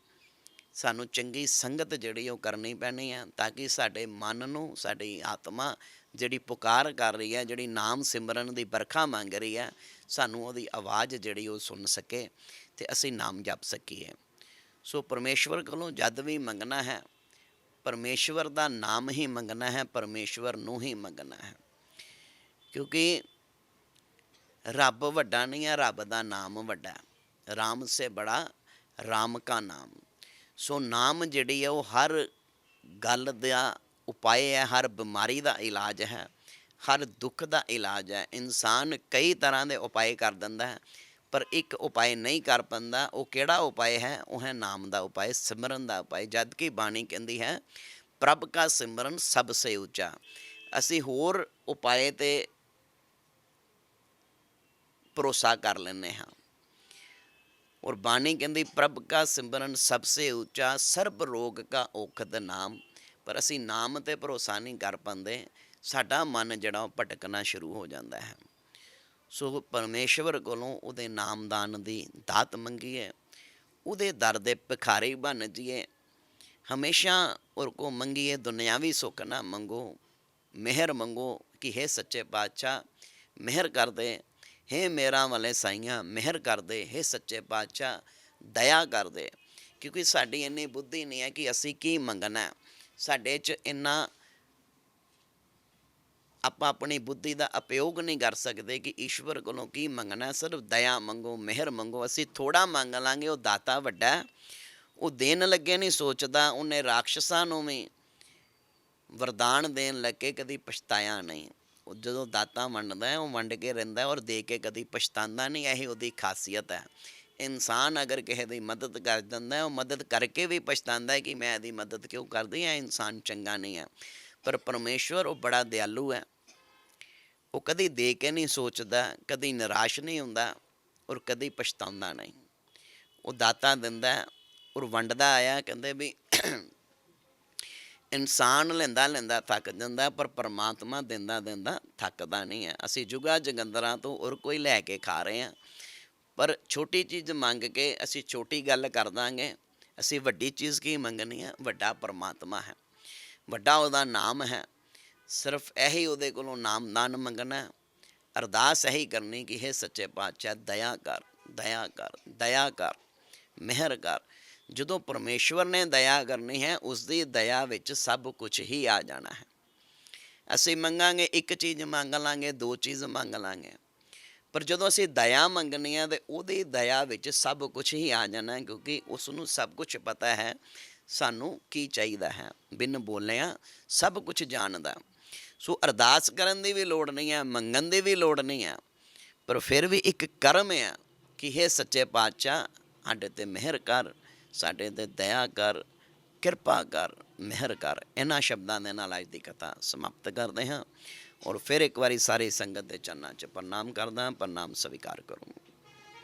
ਸਾਨੂੰ ਚੰਗੀ ਸੰਗਤ ਜਿਹੜੀ ਉਹ ਕਰਨੀ ਪੈਣੀ ਹੈ ਤਾਂ ਕਿ ਸਾਡੇ ਮਨ ਨੂੰ, ਸਾਡੀ ਆਤਮਾ ਜਿਹੜੀ ਪੁਕਾਰ ਕਰ ਰਹੀ ਹੈ ਜਿਹੜੀ ਨਾਮ ਸਿਮਰਨ ਦੀ ਬਰਖਾ ਮੰਗ ਰਹੀ ਹੈ ਸਾਨੂੰ ਉਹਦੀ ਆਵਾਜ਼ ਜਿਹੜੀ ਉਹ ਸੁਣ ਸਕੇ ਤੇ ਅਸੀਂ ਨਾਮ ਜਪ ਸਕੀਏ। ਸੋ ਪਰਮੇਸ਼ਵਰ ਕੋਲੋਂ ਜਦ ਵੀ ਮੰਗਣਾ ਹੈ, ਪਰਮੇਸ਼ਵਰ ਦਾ ਨਾਮ ਹੀ ਮੰਗਣਾ ਹੈ, ਪਰਮੇਸ਼ਵਰ ਨੂੰ ਹੀ ਮੰਗਣਾ ਹੈ। ਕਿਉਂਕਿ ਰੱਬ ਵੱਡਾ ਨਹੀਂ ਹੈ ਰੱਬ ਦਾ ਨਾਮ ਵੱਡਾ। ਰਾਮ ਸੇ ਬੜਾ, ਰਾਮ ਕਾ ਨਾਮ। ਸੋ ਨਾਮ ਜਿਹੜੀ ਹੈ ਉਹ ਹਰ ਗੱਲ ਦਾ ਉਪਾਅ ਹੈ, ਹਰ ਬਿਮਾਰੀ ਦਾ ਇਲਾਜ ਹੈ, ਹਰ ਦੁੱਖ ਦਾ ਇਲਾਜ ਹੈ। ਇਨਸਾਨ ਕਈ ਤਰ੍ਹਾਂ ਦੇ ਉਪਾਅ ਕਰ ਦਿੰਦਾ ਹੈ, ਪਰ ਇੱਕ ਉਪਾਅ ਨਹੀਂ ਕਰ ਪਾਉਂਦਾ। ਉਹ ਕਿਹੜਾ ਉਪਾਅ ਹੈ? ਉਹ ਹੈ ਨਾਮ ਦਾ ਉਪਾਅ, ਸਿਮਰਨ ਦਾ ਉਪਾਅ। ਜਦ ਕਿ ਬਾਣੀ ਕਹਿੰਦੀ ਹੈ, ਪ੍ਰਭ ਕਾ ਸਿਮਰਨ ਸਭ ਸੇ ਉੱਚਾ। ਅਸੀਂ ਹੋਰ ਉਪਾਏ ਤੇ ਭਰੋਸਾ ਕਰ ਲੈਂਦੇ ਹਾਂ। ਔਰ ਬਾਣੀ ਕਹਿੰਦੀ, ਪ੍ਰਭ ਕਾ ਸਿਮਰਨ ਸਭ ਸੇ ਉੱਚਾ, ਸਰਬ ਰੋਗ ਕਾ ਔਖਦ ਨਾਮ। ਪਰ ਅਸੀਂ ਨਾਮ ਤੇ ਭਰੋਸਾ ਨਹੀਂ ਕਰ ਪਾਉਂਦੇ। ਸਾਡਾ ਮਨ ਜਿਹੜਾ ਉਹ ਭਟਕਣਾ ਸ਼ੁਰੂ ਹੋ ਜਾਂਦਾ ਹੈ। ਸੋ ਪਰਮੇਸ਼ਵਰ ਕੋਲੋਂ ਉਹਦੇ ਨਾਮਦਾਨ ਦੀ ਦਾਤ ਮੰਗੀਏ। ਉਹਦੇ ਦਰ ਦੇ ਭਿਖਾਰੀ ਬਣ ਜੀਏ ਹਮੇਸ਼ਾ ਔਰ ਕੋ ਮੰਗੀਏ, ਦੁਨਿਆਵੀ ਸੁੱਖ ਨਾ ਮੰਗੋ। ਮਿਹਰ ਮੰਗੋ ਕਿ ਹੈ ਸੱਚੇ ਪਾਤਸ਼ਾਹ, ਮਿਹਰ ਕਰ ਦੇ ਹੇ ਮੇਰਾ ਵਾਲੇ ਸਾਈਆਂ, ਮਿਹਰ ਕਰ ਦੇ ਹੈ ਸੱਚੇ ਪਾਤਸ਼ਾਹ, ਦਇਆ ਕਰ ਦੇ ਕਿਉਂਕਿ ਸਾਡੀ ਇੰਨੀ ਬੁੱਧੀ ਨਹੀਂ ਹੈ ਕਿ ਅਸੀਂ ਕੀ ਮੰਗਣਾ ਸਾਡੇ 'ਚ ਇੰਨਾ ਆਪਾਂ ਆਪਣੀ ਬੁੱਧੀ ਦਾ ਉਪਯੋਗ ਨਹੀਂ ਕਰ ਸਕਦੇ ਕਿ ਈਸ਼ਵਰ ਕੋਲੋਂ ਕੀ ਮੰਗਣਾ ਸਿਰਫ ਦਇਆ ਮੰਗੋ, ਮਿਹਰ ਮੰਗੋ। ਅਸੀਂ ਥੋੜਾ ਮੰਗ ਲਾਂਗੇ, ਉਹ ਦਾਤਾ ਵੱਡਾ ਉਹ ਦੇਣ ਲੱਗੇ ਨਹੀਂ ਸੋਚਦਾ, ਉਹਨੇ ਰਾਖਸ਼ਾਂ ਨੂੰ ਵੀ ਵਰਦਾਨ ਦੇਣ ਲੱਗੇ, ਕਦੀ ਪਛਤਾਇਆ ਨਹੀਂ। ਉਹ ਜਦੋਂ ਦਾਤਾ ਵੰਡਦਾ ਹੈ, ਉਹ ਵੰਡ ਕੇ ਰਹਿੰਦਾ ਹੈ ਔਰ ਦੇ ਕੇ ਕਦੀ ਪਛਤਾਉਂਦਾ ਨਹੀਂ, ਇਹ ਉਹਦੀ ਖਾਸੀਅਤ ਹੈ। ਇਨਸਾਨ ਅਗਰ ਕਿਸੇ ਦੀ ਮਦਦ ਕਰ ਦਿੰਦਾ ਹੈ, ਉਹ ਮਦਦ ਕਰਕੇ ਵੀ ਪਛਤਾਉਂਦਾ ਹੈ ਕਿ ਮੈਂ ਇਹਦੀ ਮਦਦ ਕਿਉਂ ਕਰਦੀ ਹਾਂ ਇਨਸਾਨ ਚੰਗਾ ਨਹੀਂ ਹੈ। ਪਰ ਪਰਮੇਸ਼ਵਰ ਉਹ ਬੜਾ ਦਿਆਲੂ ਹੈ। ਉਹ ਕਦੀ ਦੇ ਕੇ ਨਹੀਂ ਸੋਚਦਾ, ਕਦੀ ਨਿਰਾਸ਼ ਨਹੀਂ ਹੁੰਦਾ ਔਰ ਕਦੀ ਪਛਤਾਉਂਦਾ ਨਹੀਂ। ਉਹ ਦਾਤਾ ਦਿੰਦਾ ਔਰ ਵੰਡਦਾ ਆਇਆ ਕਹਿੰਦੇ ਵੀ ਇਨਸਾਨ ਲੈਂਦਾ ਲੈਂਦਾ ਥੱਕ ਜਾਂਦਾ, ਪਰ ਪਰਮਾਤਮਾ ਦਿੰਦਾ ਦਿੰਦਾ ਥੱਕਦਾ ਨਹੀਂ ਹੈ। ਅਸੀਂ ਜੁਗਾ ਜਗੰਦਰਾਂ ਤੋਂ ਔਰ ਕੋਈ ਲੈ ਕੇ ਖਾ ਰਹੇ ਹਾਂ। ਪਰ ਛੋਟੀ ਚੀਜ਼ ਮੰਗ ਕੇ ਅਸੀਂ ਛੋਟੀ ਗੱਲ ਕਰ ਦਾਂਗੇ। ਅਸੀਂ ਵੱਡੀ ਚੀਜ਼ ਕੀ ਮੰਗਣੀ ਹੈ? ਵੱਡਾ ਪਰਮਾਤਮਾ ਹੈ। ਵੱਡਾ ਉਹਦਾ ਨਾਮ ਹੈ। ਸਿਰਫ ਇਹੀ ਉਹਦੇ ਕੋਲੋਂ ਨਾਮਦਾਨ ਮੰਗਣਾ ਅਰਦਾਸ ਇਹੀ ਕਰਨੀ ਕਿ ਹੈ ਸੱਚੇ ਪਾਤਸ਼ਾਹ, ਦਇਆ ਕਰ ਦਇਆ ਕਰ ਦਇਆ ਕਰ, ਮਿਹਰ ਕਰ। ਜਦੋਂ ਪਰਮੇਸ਼ਵਰ ਨੇ ਦਇਆ ਕਰਨੀ ਹੈ ਉਸ ਦੀ ਦਇਆ ਵਿੱਚ ਸਭ ਕੁਝ ਹੀ ਆ ਜਾਣਾ ਹੈ। ਅਸੀਂ ਮੰਗਾਂਗੇ, ਇੱਕ ਚੀਜ਼ ਮੰਗ ਲਾਂਗੇ, ਦੋ ਚੀਜ਼ ਮੰਗ ਲਾਂਗੇ। ਪਰ ਜਦੋਂ ਅਸੀਂ ਦਇਆ ਮੰਗਣੀ ਹੈ, ਤੇ ਉਹਦੀ ਦਇਆ ਵਿੱਚ ਸਭ ਕੁਝ ਹੀ ਆ ਜਾਣਾ ਕਿਉਂਕਿ ਉਸ ਨੂੰ ਸਭ ਕੁਝ ਪਤਾ ਹੈ, ਸਾਨੂੰ ਕੀ ਚਾਹੀਦਾ ਹੈ। ਬਿਨ ਬੋਲਿਆ ਸਭ ਕੁਝ ਜਾਣਦਾ। ਸੋ ਅਰਦਾਸ ਕਰਨ ਦੀ ਵੀ ਲੋੜ ਨਹੀਂ ਹੈ, ਮੰਗਣ ਦੀ ਵੀ ਲੋੜ ਨਹੀਂ ਹੈ। ਪਰ ਫਿਰ ਵੀ ਇੱਕ ਕਰਮ ਹੈ ਕਿ ਇਹ ਸੱਚੇ ਪਾਤਸ਼ਾਹ, ਸਾਡੇ ਤੇ ਮਿਹਰ ਕਰ ਸਾਡੇ ਤੇ ਦਇਆ ਕਰ, ਕਿਰਪਾ ਕਰ, ਮਿਹਰ ਕਰ, ਇਹਨਾਂ ਸ਼ਬਦਾਂ ਦੇ ਨਾਲ ਅੱਜ ਦੀ ਕਥਾ ਸਮਾਪਤ ਕਰਦੇ ਹਾਂ। ਔਰ ਫਿਰ ਇੱਕ ਵਾਰੀ ਸਾਰੀ ਸੰਗਤ ਦੇ ਚਰਨਾਂ 'ਚ ਪ੍ਰਣਾਮ ਕਰਦਾ ਪ੍ਰਣਾਮ ਸਵੀਕਾਰ ਕਰੂੰ